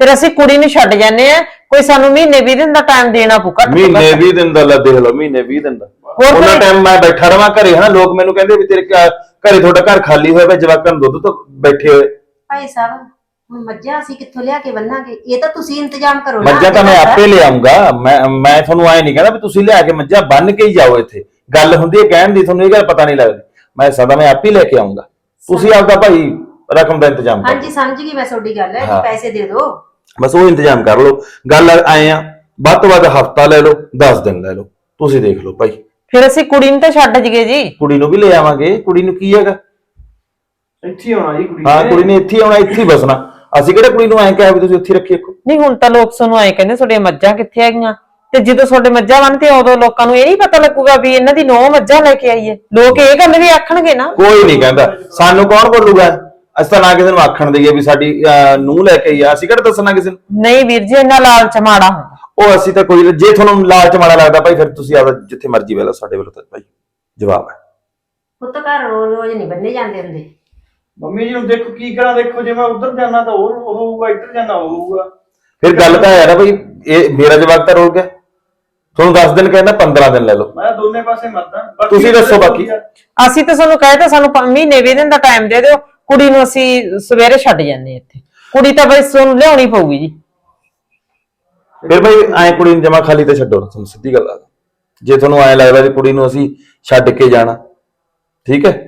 ਫਿਰ ਅਸੀਂ ਕੁੜੀ ਨੂੰ ਛੱਡ ਜਾਂਦੇ ਆ ਕੋਈ ਸਾਨੂੰ ਮਹੀਨੇ 20 ਦਿਨ ਦਾ ਟਾਈਮ ਦੇਣਾ ਪਊ ਘੱਟ ਮਹੀਨੇ ਘੱਟ। 20 ਦਿਨ ਦਾ ਲੈ ਦੇਖ ਲਓ ਮਹੀਨੇ 20 ਦਿਨ ਦਾ। ਉਹਨਾਂ ਟਾਈਮ ਮੈਂ ਬੈਠਾ ਰਵਾਂ ਘਰੇ ਹਨਾ? ਲੋਕ ਮੈਨੂੰ ਕਹਿੰਦੇ ਵੀ ਤੇਰੇ ਘਰੇ ਤੁਹਾਡਾ ਘਰ ਖਾਲੀ ਹੋਇਆ ਪਿਆ ਜਵਾਕਾਂ ਨੂੰ ਦੁੱਧ ਤੋਂ ਬੈਠੇ ਹੋਏ। ਭਾਈ ਸਾਹਿਬ ਹੁਣ ਮੱਝਾਂ ਅਸੀਂ ਕਿੱਥੋਂ ਲਿਆ ਕੇ ਬੰਨਾਂਗੇ? ਇਹ ਤਾਂ ਤੁਸੀਂ ਇੰਤਜ਼ਾਮ ਕਰੋ ਨਾ। ਮੱਝਾਂ ਤਾਂ ਮੈਂ ਆਪੇ ਲਿਆਉਂਗਾ। ਮੈਂ ਮੈਂ ਤੁਹਾਨੂੰ ਐ ਨਹੀਂ ਕਹਿੰਦਾ ਵੀ ਤੁਸੀਂ ਲਿਆ ਕੇ ਮੱਝਾਂ ਬੰਨ ਕੇ ਹੀ ਜਾਓ ਇੱਥੇ। ਗੱਲ ਹੁੰਦੀ ਹੈ ਕਹਿਣ ਦੀ ਤੁਹਾਨੂੰ ਇਹ ਗੱਲ ਪਤਾ ਨਹੀਂ ਲੱਗਦੀ। ਮੈਂ ਸਦਾ ਮੈਂ ਆਪੇ ਲੈ ਕੇ ਆਉਂਗਾ। ਤੁਸੀਂ ਆਪਦਾ ਭਾਈ ਰਕਮ ਦਾ ਇੰਤਜ਼ਾਮ ਕਰੋ। ਹਾਂਜੀ ਸਮਝ ਗਈ ਮੈਂ ਤੁਹਾਡੀ ਗੱਲ। ਹਾਂ। ਕਿ ਪੈਸੇ ਦੇ ਦਿਓ। ਬਸ ਉਹ ਇੰਤਜ਼ਾਮ ਕਰ ਲਓ। ਗੱਲ ਆਏ ਆ ਵੱਧ ਤੋਂ ਵੱਧ ਹਫਤਾ ਲੈ ਲਓ 10 ਦਿਨ ਲੈ ਲਓ। ਤੁਸੀਂ ਦੇਖ ਲਓ ਭਾਈ। ਫਿਰ ਅਸੀਂ ਕੁੜੀ ਨੂੰ ਤਾਂ ਛੱਡ ਜੀਏ ਜੀ। ਕੁੜੀ ਨੂੰ ਵੀ ਲੈ ਆਵਾਂਗੇ। ਕੁੜੀ ਨੂੰ ਕੀ ਹੈਗਾ? ਇੱਥੇ ਹੀ ਆਉਣਾ ਜੀ ਕੁੜੀ ਹਾਂ ਨੇ। ਕੁੜੀ ਨੇ ਇੱਥੇ ਹੀ ਆਉਣਾ ਇੱਥੇ ਹੀ ਬਸਣਾ ਅਸੀਂ ਕਿਹੜੇ ਕੁੜੀ ਨੂੰ ਐਂ ਕਿਹਾ ਵੀ ਤੁਸੀਂ ਉੱਥੇ ਹੀ ਰੱਖੀ ਰੱਖੋ? ਨਹੀਂ ਹੁਣ ਤਾਂ ਲੋਕ ਸਾਨੂੰ ਐ ਕਹਿੰਦੇ ਤੁਹਾਡੀਆਂ ਮੱਝਾਂ ਕਿੱਥੇ ਹੈਗੀਆਂ? ਤੇ ਜਦੋਂ ਤੁਹਾਡੇ ਮੱਝਾਂ ਬਣਤੇ ਉਦੋਂ ਲੋਕਾਂ ਨੂੰ ਇਹ ਨਹੀਂ ਪਤਾ ਲੱਗੂਗਾ ਵੀ ਇਹਨਾਂ ਦੀ ਨੌ ਮੱਝਾਂ ਲੈ ਕੇ ਆਈ ਹੈ ਲੋਕ ਇਹ ਗੱਲ ਵੀ ਆਖਣਗੇ ਨਾ। ਕੋਈ ਨਹੀਂ ਕਹਿੰਦਾ। ਸਾਨੂੰ ਕੌਣ ਬੋਲੂਗਾ? ਅਸੀਂ ਤਾਂ ਨਾ ਕਿਸੇ ਨੂੰ ਆਖਣ ਦਈਏ ਵੀ ਸਾਡੀ ਨੂੰ ਲੈ ਕੇ ਆਈ ਆ। ਅਸੀਂ ਕਿਹੜਾ ਦੱਸਣਾ ਕਿਸੇ ਨੂੰ? ਨਹੀਂ ਵੀਰ ਜੀ ਇੰਨਾ ਲਾਲਚ ਮਾੜਾ ਹੁੰਦਾ। ਉਹ ਅਸੀਂ ਤਾਂ ਕੋਈ ਜੇ ਤੁਹਾਨੂੰ ਲਾਲਚ ਮਾੜਾ ਲੱਗਦਾ ਭਾਈ ਫਿਰ ਤੁਸੀਂ ਆਪਦਾ ਜਿੱਥੇ ਮਰਜ਼ੀ ਵੇਲਾ ਸਾਡੇ ਵੱਲੋਂ ਤਾਂ ਭਾਈ ਜਵਾਬ ਹੈ। ਪੁੱਤ ਘਰ ਰੋਜ਼ ਰੋਜ਼ ਨਹੀਂ ਬੰਨੇ ਜਾਂਦੇ ਹੁੰਦੇ। ਮੰਮੀ ਜੀ ਹੁਣ ਦੇਖੋ ਕੀ ਕਰਾਂ ਦੇਖੋ ਜੇ ਮੈਂ ਉਧਰ ਜਾਣਾ ਤਾਂ ਉਹ ਉਹ ਹੋਊਗਾ ਇੱਧਰ ਜਾਣਾ ਉਹ ਹੋਊਗਾ। ਫਿਰ ਗੱਲ ਤਾਂ ਹੈ ਨਾ ਭਾਈ ਇਹ ਮੇਰਾ ਜਵਾਬ ਤਾਂ ਰੁਲ ਗਿਆ ਤੁਹਾਨੂੰ 10 ਦਿਨ ਕਹਿੰਦਾ 15 ਦਿਨ ਲੈ ਲਓ। ਮੈਂ ਦੋਨੇ ਪਾਸੇ ਮਰਦਾ। ਬਾਕੀ ਤੁਸੀਂ ਦੱਸੋ ਬਾਕੀ। ਅਸੀਂ ਤਾਂ ਤੁਹਾਨੂੰ ਕਹੇ ਤਾਂ ਸਾਨੂੰ ਪ- ਮਹੀਨੇ 20 ਦਿਨ ਦਾ ਟਾਈਮ ਦੇ ਦਿਓ। ਕੁੜੀ ਨੂੰ ਅਸੀਂ ਸਵੇਰੇ ਛੱਡ ਜਾਂਦੇ ਹਾਂ ਇੱਥੇ। ਕੁੜੀ ਤਾਂ ਬਈ ਤੁਹਾਨੂੰ ਲਿਆਉਣੀ ਪਊਗੀ ਜੀ। ਫਿਰ ਭਾਈ ਐਂ ਕੁੜੀ ਨੂੰ ਜਮਾ ਖਾਲੀ ਤੇ ਛੱਡੋ ਨਾ ਤੁਹਾਨੂੰ ਸਿੱਧੀ ਗੱਲ ਆ। ਜੇ ਤੁਹਾਨੂੰ ਐਂ ਲੱਗਦਾ ਵੀ ਕੁੜੀ ਨੂੰ ਅਸੀਂ ਛੱਡ ਕੇ ਜਾਣਾ ਠੀਕ ਹੈ?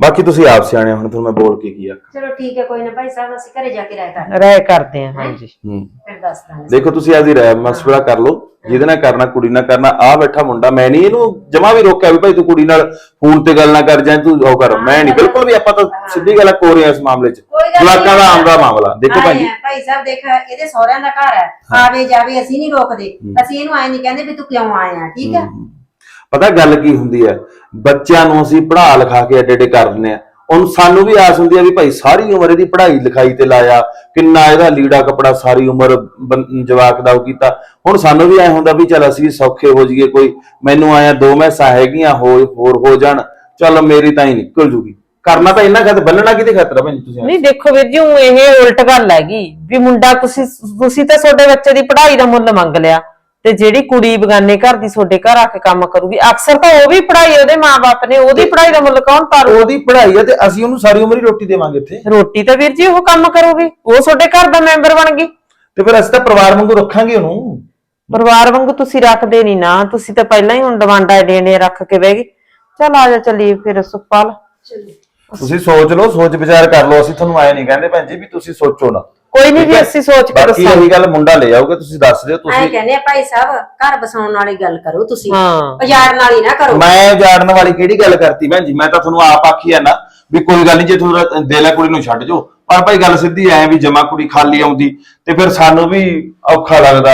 ਬਾਕੀ ਤੁਸੀਂ ਆਪ ਸਿਆਣੇ ਹੋ, ਹੁਣ ਤੁਹਾਨੂੰ ਮੈਂ ਬੋਲ ਕੇ ਕੀ ਆਖਾਂ। ਚਲੋ ਠੀਕ ਹੈ ਕੋਈ ਨਾ ਭਾਈ ਸਾਹਿਬ ਅਸੀਂ ਘਰੇ ਜਾ ਕੇ ਰਹਿ ਕਰ ਰਹਿ ਕਰਦੇ ਹਾਂ ਹਾਂਜੀ। ਹੂੰ। ਫਿਰ ਦੱਸ ਦਾਂਗੇ। ਦੇਖੋ ਤੁਸੀਂ ਆਪਦੀ ਰਾਇ ਮਸਵਰਾ ਕਰ ਲਓ ਜਿਹਦੇ ਨਾਲ ਕਰਨਾ ਕੁੜੀ ਨਾਲ ਕਰਨਾ ਆ ਬੈਠਾ ਮੁੰਡਾ ਮੈਂ ਨਹੀਂ ਇਹਨੂੰ ਜਮਾ ਵੀ ਰੋਕਿਆ ਵੀ ਭਾਈ ਤੂੰ ਕੁੜੀ ਨਾਲ ਫੋਨ ਤੇ ਗੱਲ ਨਾ ਕਰ ਜਾਂ ਤੂੰ ਉਹ ਕਰ ਮੈਂ ਨਹੀਂ ਬਿਲਕੁਲ ਵੀ ਆਪਾਂ ਤਾਂ ਸਿੱਧੀ ਗੱਲ ਕੋਰੇ ਆ ਇਸ ਮਾਮਲੇ 'ਚ। ਕੋਈ ਗੱਲ ਜਵਾਕਾਂ ਦਾ। ਆਮ ਦਾ ਮਾਮਲਾ। ਦੇਖੋ ਭਾਈ। ਆਏ ਆ, ਭਾਈ ਸਾਹਿਬ ਦੇਖ ਇਹਦੇ ਸਹੁਰਿਆਂ ਦਾ ਘਰ ਹੈ। ਆਵੇ ਜਾਵੇ ਅਸੀਂ ਨਹੀਂ ਰੋਕਦੇ। ਅਸੀਂ ਇਹਨੂੰ ਐ ਨਹੀਂ ਕਹਿੰਦੇ ਵੀ ਤੂੰ ਕਿਉਂ ਆਇਆ ਠੀਕ ਹੈ। ਪਤਾ ਗੱਲ ਕੀ ਹੁੰਦੀ ਹੈ? ਬੱਚਿਆਂ ਨੂੰ ਅਸੀਂ ਪੜ੍ਹਾ ਲਿਖਾ ਕੇ ਐਡੇ ਐਡੇ ਕਰ ਦਿੰਦੇ ਆ ਹੁਣ ਸਾਨੂੰ ਵੀ ਆਸ ਹੁੰਦੀ ਹੈ ਵੀ ਭਾਈ ਸਾਰੀ ਉਮਰ ਇਹਦੀ ਪੜ੍ਹਾਈ ਲਿਖਾਈ ਤੇ ਲਾਇਆ, ਕਿੰਨਾ ਇਹਦਾ ਲੀੜਾ ਕਪੜਾ ਸਾਰੀ ਉਮਰ ਜਵਾਕ ਦਾ ਉਹ ਕੀਤਾ। ਹੁਣ ਸਾਨੂੰ ਵੀ ਐ ਹੁੰਦਾ ਵੀ ਚਲ ਅਸੀਂ ਵੀ ਸੌਖੇ ਹੋ ਜਾਈਏ, ਕੋਈ ਮੈਨੂੰ ਆਇਆ ਦੋ ਮੈਸਾਂ ਹੈਗੀਆਂ ਹੋਰ ਹੋ ਜਾਣ, ਚਲ ਮੇਰੀ ਤਾਂ ਹੀ ਨਿਕਲ ਜੂਗੀ। ਕਰਨਾ ਤਾਂ ਇਹਨਾਂ ਖਾਤਰ, ਬੰਨਣਾ ਕਿਤੇ ਖਤਰਾ ਭੈਣ ਤੁਸੀਂ ਨਹੀਂ, ਦੇਖੋ ਵੀਰ ਜੀ ਊਂ ਇਹ ਉਲਟ ਗੱਲ ਹੈਗੀ ਵੀ ਮੁੰਡਾ ਤੁਸੀਂ ਤੁਸੀਂ ਤਾਂ ਤੁਹਾਡੇ ਬੱਚੇ ਦੀ ਪੜ੍ਹਾਈ ਦਾ ਮੁੱਲ ਮੰਗ ਲਿਆ। ਤੇ ਜਿਹੜੀ ਕੁੜੀ ਬਗਾਨੇ ਘਰ ਦੀ ਤੁਹਾਡੇ ਘਰ ਆ ਕੇ ਕੰਮ ਕਰੂਗੀ ਅਕਸਰ ਤਾਂ ਉਹ ਵੀ ਪੜ੍ਹਾਈ ਉਹਦੇ ਮਾਪੇ ਨੇ ਉਹਦੀ ਪੜ੍ਹਾਈ ਦਾ ਮੁੱਲ ਕੌਣ ਤਾਰੂ ਉਹਦੀ ਪੜ੍ਹਾਈ ਹੈ ਤੇ ਅਸੀਂ ਉਹਨੂੰ ਸਾਰੀ ਉਮਰ ਹੀ ਰੋਟੀ ਦੇਵਾਂਗੇ ਇੱਥੇ। ਰੋਟੀ ਤਾਂ ਵੀਰ ਜੀ ਉਹ ਕੰਮ ਕਰੂਗੀ ਉਹ ਤੁਹਾਡੇ ਘਰ ਦਾ ਮੈਂਬਰ ਬਣ ਗਈ। ਤੇ ਫਿਰ ਅਸੀਂ ਤਾਂ ਪਰਿਵਾਰ ਵਾਂਗੂ ਰੱਖਾਂਗੇ ਉਹਨੂੰ। ਪਰਿਵਾਰ ਵਾਂਗੂ ਤੁਸੀਂ ਰੱਖਦੇ ਨਹੀਂ ਨਾ ਤੁਸੀਂ ਤਾਂ ਪਹਿਲਾਂ ਹੀ ਹੁਣ ਏਡੀਆਂ ਏਡੀਆਂ ਰੱਖ ਕੇ ਬਹਿ ਗਏ। ਚੱਲ ਆ ਜਾ ਚੱਲੀਏ ਫਿਰ ਸੁਖਪਾਲ। ਤੁਸੀਂ ਸੋਚ ਲਓ ਸੋਚ ਵਿਚਾਰ ਕਰ ਲਓ ਅਸੀਂ ਤੁਹਾਨੂੰ ਆਏ ਨਹੀਂ ਕਹਿੰਦੇ ਭੈਣ ਜੀ ਵੀ ਤੁਸੀਂ ਸੋਚੋ ਨਾ। ਕੋਈ ਨਹੀਂ ਜੀ ਹੈ? ਅਸੀਂ ਸੋਚ ਕੇ ਬਾਕੀ ਦੱਸਾਂਗੇ। ਉਹੀ ਗੱਲ ਮੁੰਡਾ ਲੈ ਆਊਗਾ ਤੁਸੀਂ ਦੱਸ ਦਿਓ ਐ ਤੁਸੀਂ ਕਹਿੰਦੇ ਆ ਭਾਈ ਸਾਹਿਬ ਘਰ ਬਸਾਉਣ ਵਾਲੀ ਗੱਲ ਕਰੋ ਤੁਸੀਂ। ਹਾਂ। ਉਜਾੜਨ ਵਾਲੀ ਨਾ ਕਰੋ। ਮੈਂ ਉਜਾੜਨ ਵਾਲੀ ਕਿਹੜੀ ਗੱਲ ਕਰਤੀ ਭੈਣ ਜੀ? ਮੈਂ ਤਾਂ ਤੁਹਾਨੂੰ ਆਪ ਆਖੀ ਆ ਨਾ ਵੀ ਕੋਈ ਗੱਲ ਨਹੀਂ ਜੇ ਤੁਹਾਨੂੰ ਦੇ ਲੈ ਕੁੜੀ ਨੂੰ ਛੱਡ ਜਾਓ। ਪਰ ਭਾਈ ਗੱਲ ਸਿੱਧੀ ਐ ਵੀ ਜਮਾ ਕੁੜੀ ਖਾਲੀ ਆਉਂਦੀ ਤੇ ਫਿਰ ਸਾਨੂੰ ਵੀ ਔਖਾ ਲੱਗਦਾ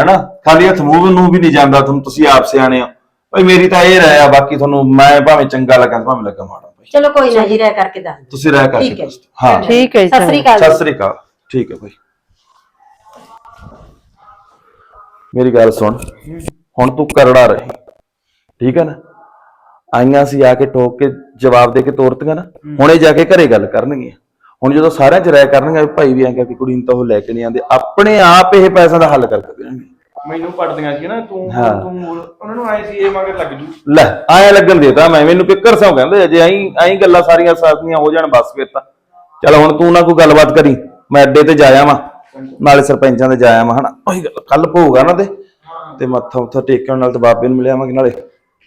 ਹੈਨਾ? ਖਾਲੀ ਹੱਥ ਮੂੰਹ ਨੂੰ ਵੀ ਨਹੀਂ ਜਾਂਦਾ ਤੁਹਾਨੂੰ ਤੁਸੀਂ ਆਪ ਸਿਆਣੇ ਹੋ। ਭਾਈ ਮੇਰੀ ਤਾਂ ਇਹ ਰਾਇ ਆ ਬਾਕੀ ਤੁਹਾਨੂੰ ਮੈਂ ਭਾਵੇਂ ਚੰਗਾ ਲੱਗਾ ਭਾਵੇਂ ਲੱਗਾ ਮਾੜਾ ਭਾਈ। ਚਲੋ ਕੋਈ ਨਾ ਜੀ ਰਹਿ ਕਰਕੇ ਦੱਸ ਦਿਓ। ਤੁਸੀਂ ਰਹਿ ਕਰਕੇ ਠੀਕ ਹੈ। ਦੱਸ ਦਿਓ। ਹਾਂ ਠੀਕ ਹੈ ਜੀ ਸਤਿ ਸ੍ਰੀ। ਅਕਾਲ। ਸਤਿ ਸ੍ਰੀ ਅਕਾਲ। ਠੀਕ ਹੈ ਭਾਈ। ਮੇਰੀ ਗੱਲ ਸੁਣ। ਹੁਣ ਤੂੰ ਕਰੜਾ ਰਹੀ। ਠੀਕ ਹੈ ਨਾ? ਆਈਆਂ ਸੀ ਆ ਕੇ ਠੋਕ ਕੇ ਜਵਾਬ ਦੇ ਕੇ ਤੋਰਤੀਆਂ ਨਾ। ਹੁਣੇ ਜਾ ਕੇ ਘਰੇ ਗੱਲ ਕਰਨਗੀਆਂ। ਹੁਣ ਜਦੋਂ ਸਾਰਿਆਂ ਚ ਰਾਇ ਕਰਨਗੇ ਵੀ ਭਾਈ ਵੀ ਐਂ ਕਿ ਕੁੜੀ ਨੂੰ ਤਾਂ ਉਹ ਲੈ ਕੇ ਨਹੀਂ ਆਉਂਦੇ। ਆਪਣੇ ਆਪ ਇਹ ਪੈਸਿਆਂ ਦਾ ਹੱਲ ਕਰਕੇ ਦੇਣਗੇ ਮੈਨੂੰ ਪੜਦੀਆਂ ਸੀ ਨਾ ਤੂੰ ਹਾਂ। ਤੂੰ ਉਹਨਾਂ ਨੂੰ ਆਏ ਸੀ ਇਹ ਮਗਰ ਲੱਗ ਜੂ। ਲੈ ਆਏ ਲੱਗਣ ਦੇ ਤਾਂ ਮੈਂ। ਮੈਨੂੰ ਕਿੱਕਰ ਸੌ ਕਹਿੰਦੇ ਅਜੇ ਐਂ ਐਂ ਗੱਲਾਂ ਸਾਰੀਆਂ ਸਾਥੀਆਂ ਹੋ ਜਾਣ ਬਸ ਫਿਰ ਤਾਂ। ਚਲ ਹੁਣ ਤੂੰ ਨਾ ਕੋਈ ਗੱਲਬਾਤ ਕਰੀ। ਮੈਂ ਅੱਡੇ ਤੇ ਜਾਇਆ ਵਾਂ ਨਾਲੇ ਸਰਪੰਚਾਂ ਦੇ ਜਾਇਆ ਵਾਂ ਹਨਾ ਉਹੀ ਗੱਲ ਕੱਲ ਭੋਗਾ ਨਾ ਤੇ ਤੇ ਮੱਥਾ ਉੱਥਾ ਟੇਕਣ ਨਾਲ ਤੇ ਬਾਬੇ ਨੂੰ ਮਿਲਿਆਵਾਂਗੇ ਨਾਲੇ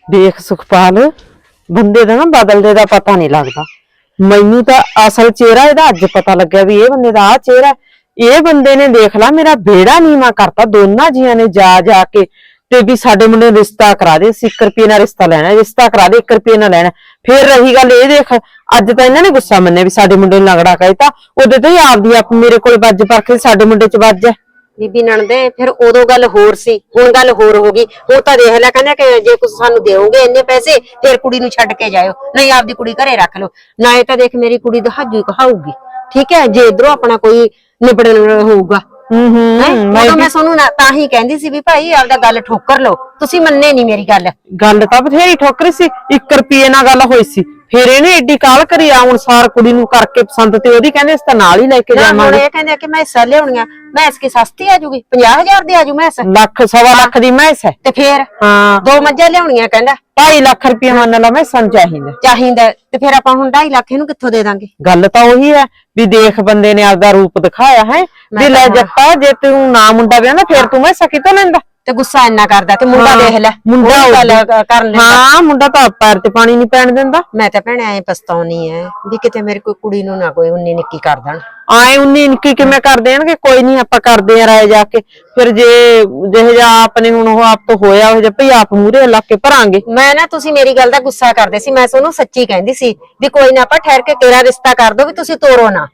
ਦੇਖ ਸੁਖਪਾਲ ਬੰਦੇ ਦਾ ਨਾ ਬਦਲਦੇ ਦਾ ਪਤਾ ਨਹੀਂ ਲੱਗਦਾ ਮੈਨੂੰ ਤਾਂ ਅਸਲ ਚਿਹਰਾ ਇਹਦਾ ਅੱਜ ਪਤਾ ਲੱਗਿਆ ਵੀ ਇਹ ਬੰਦੇ ਦਾ ਆ ਚਿਹਰਾ ਹੈ। ਇਹ ਬੰਦੇ ਨੇ ਦੇਖ ਲਾ ਮੇਰਾ ਬੇੜਾ ਨੀਵਾ ਕਰਤਾ ਦੋਨਾਂ ਜੀਆਂ ਨੇ ਜਾ ਜਾ ਕੇ ਤੇ ਵੀ ਸਾਡੇ ਮੁੰਡੇ ਨੂੰ ਰਿਸ਼ਤਾ ਕਰਾ ਦੇ ਅਸੀਂ 1 ਰੁਪਏ ਨਾਲ ਰਿਸ਼ਤਾ ਲੈਣਾ ਰਿਸ਼ਤਾ ਕਰਾ ਦੇ 1 ਰੁਪਏ ਨਾਲ ਲੈਣਾ। ਫਿਰ ਰਹੀ ਗੱਲ ਇਹ ਦੇਖ ਅੱਜ ਤਾਂ ਇਹਨਾਂ ਨੇ ਗੁੱਸਾ ਮੰਨਿਆ ਵੀ ਸਾਡੇ ਮੁੰਡੇ ਨੂੰ ਲੰਗੜਾ ਕਹਿਤਾ ਉਹਦੇ ਤੋਂ ਹੀ ਆਪਦੀ ਆਪ ਮੇਰੇ ਕੋਲ ਵੱਜ ਪਰਖੇ ਸਾਡੇ ਮੁੰਡੇ ਚ ਵੱਜ ਹੈ। ਬੀਬੀ ਨਣਦੇ ਫਿਰ ਉਦੋਂ ਗੱਲ ਹੋਰ ਸੀ ਹੁਣ ਗੱਲ ਹੋਰ ਹੋ ਗਈ। ਹੁਣ ਤਾਂ ਦੇਖ ਲੈ ਕਹਿੰਦੇ ਕਿ ਜੇ ਕੁਝ ਸਾਨੂੰ ਦੇਵੋਗੇ ਇੰਨੇ ਪੈਸੇ ਫਿਰ ਕੁੜੀ ਨੂੰ ਛੱਡ ਕੇ ਜਾਇਓ। ਨਹੀਂ ਆਪਦੀ ਕੁੜੀ ਘਰੇ ਰੱਖ ਲਓ। ਨਾ ਇਹ ਤਾਂ ਦੇਖ ਮੇਰੀ ਕੁੜੀ ਦਹਾਜੂ ਕਹਾਊਗੀ। ਠੀਕ ਹੈ ਜੇ ਇਧਰੋਂ ਆਪਣਾ ਕੋਈ ਨਿਬੜਨ ਹੋਊਗਾ। ਹੂੰ ਹੂੰ? ਮੈਂ ਮੈਂ ਤੁਹਾਨੂੰ ਨਾ- ਤਾਂ ਹੀ ਕਹਿੰਦੀ ਸੀ ਵੀ ਭਾਈ ਆਪਦਾ ਗੱਲ ਠੋਕਰ ਲਓ। ਤੁਸੀਂ ਮੰਨੇ ਨਹੀਂ ਮੇਰੀ ਗੱਲ। ਗੱਲ ਤਾਂ ਬਥੇਰੀ ਠੋਕਰੀ ਸੀ 1 ਰੁਪਏ ਨਾਲ ਗੱਲ ਹੋਈ ਸੀ। ਫਿਰ ਇਹਨੇ ਏਡੀ ਕਾਲ ਕਰੀ ਆਉਣ ਸਾਰ ਕੁੜੀ ਨੂੰ ਕਰਕੇ ਪਸੰਦ ਤੇ ਉਹਦੀ ਕਹਿੰਦੇ ਇਸ ਤਾਂ ਨਾਲ ਹੀ ਲੈ ਕੇ ਨਾ ਹੁਣ ਜਾਵਾਂਗੇ। ਇਹ ਕਹਿੰਦੇ ਆ ਕਿ ਮੈਂ ਹਿੱਸਾ ਲਿਆਉਣੀਆਂ ਮੈਂ ਇਸ ਕੀ ਸਸਤੀ ਆ ਜੂਗੀ? 50000 ਦੀ ਆ ਜੂ ਮੈਂ ਲੱਖ ਸਵਾ ਲੱਖ ਦੀ ਮੈਸ ਹੈ। ਤੇ ਫੇਰ? ਹਾਂ। ਦੋ ਮੱਝਾਂ ਲਿਆਉਣੀਆਂ ਕਹਿੰਦਾ। 2.5 ਲੱਖ ਰੁਪਏ ਮੰਨ ਲਾ ਮੈਂ ਚਾਹੀਦਾ। ਚਾਹੀਦਾ। ਤੇ ਫਿਰ ਆਪਾਂ ਹੁਣ 2.5 ਲੱਖ ਇਹਨੂੰ ਕਿੱਥੋਂ ਦੇ ਦਾਂਗੇ? ਗੱਲ ਤਾਂ ਉਹੀ ਹੈ ਵੀ ਦੇਖ ਬੰਦੇ ਨੇ ਆਪਦਾ ਰੂਪ ਦਿਖਾਇਆ ਹੈ ਵੀ ਲੈ ਜੱਟਾ ਜੇ ਤੂੰ ਨਾ ਮੁੰਡਾ ਵਿਆਹ ਨਾ ਫਿਰ ਤੂੰ ਮੈਂ ਸਕੀ ਤੋਂ ਲੈਂਦਾ? ਤੇ ਗੁੱਸਾ ਇੰਨਾ ਕਰਦਾ ਤੇ ਮੁੰਡਾ ਹਾਂ, ਦੇਖ ਲੈ ਮੁੰਡਾ ਉਹ ਗੱਲ ਉਹਦੀ- ਕਰਨ ਲੈਂਦਾ ਹਾਂ ਮੁੰਡਾ ਤਾਂ ਆਪ ਪੈਰ ਤੇ ਪਾਣੀ ਨਹੀਂ ਪੈਣ ਦਿੰਦਾ। ਮੈਂ ਤਾਂ ਭੈਣੇ ਐ ਪਛਤਾਉਣੀ ਐ ਵੀ ਕਿਤੇ ਮੇਰੀ ਕੋਈ ਕੁੜੀ ਨੂੰ ਨਾ ਕੋਈ ਉਨੀ ਨਿੱਕੀ ਕਰ ਦੇਣ। ਆਏ ਉਨੀ ਇਨਕੀ ਕਿਵੇਂ ਕਰ ਦੇਣਗੇ? ਕੋਈ ਨਹੀਂ ਆਪਾਂ ਕਰਦੇ ਆ ਰਾਏ ਜਾ ਕੇ। ਫਿਰ ਜੇ ਜਿਹੇ ਜਿਹਾ ਆਪਨੇ ਹੁਣ ਉਹ ਆਪ ਤੋਂ ਹੋਇਆ ਉਹ ਜੇ ਭਈ ਆਪ ਮੂਰੇ ਲਾ ਕੇ ਭਰਾਂਗੇ। ਮੈਂ ਨਾ ਤੁਸੀਂ ਮੇਰੀ ਗੱਲ ਦਾ ਗੁੱਸਾ ਕਰਦੇ ਸੀ ਮੈਂ ਤੁਹਾਨੂੰ ਸੱਚੀ ਕਹਿੰਦੀ ਸੀ ਵੀ ਕੋਈ ਨਾ ਆਪਾਂ ਠਹਿਰ ਕੇ ਤੇਰਾ ਰਿਸ਼ਤਾ ਕਰ ਦੋ ਵੀ ਤੁਸੀਂ ਤੋਰੋ ਨਾ।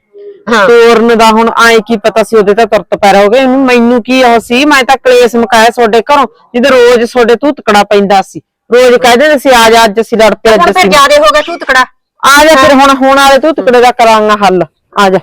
ਹਾਂ। ਤੋਰਨ ਦਾ ਹੁਣ ਆਏ ਕੀ ਪਤਾ ਸੀ ਉਹਦੇ ਤਾਂ ਤੁਰਤ ਪੈਰ ਹੋ ਗਏ। ਇਹਨੂੰ ਮੈਨੂੰ ਕੀ ਉਹ ਸੀ? ਮੈਂ ਤਾਂ ਕਲੇਸ਼ ਮਕਾਇਆ ਤੁਹਾਡੇ ਘਰੋਂ ਜਿਹਦੇ ਰੋਜ਼ ਤੁਹਾਡੇ ਤੂੰ ਤਕੜਾ ਪੈਂਦਾ ਸੀ। ਰੋਜ਼ ਕਹਿੰਦੇ ਸੀ ਆ ਜਾ ਅੱਜ ਅਸੀਂ ਲੜ ਪਏ ਹੁਣ ਅੱਜ ਫਿਰ ਅਸੀਂ ਜਿਆਦੇ ਹੋ ਗਿਆ ਤੂੰ ਤਕੜਾ ਆ ਜਾ ਫਿਰ ਹੁਣ ਹੁਣ ਵਾਲੇ ਤੂੰ ਤਕੜੇ ਦਾ ਕਰਾਂਗਾ ਹੱਲ। ਆ ਜਾ।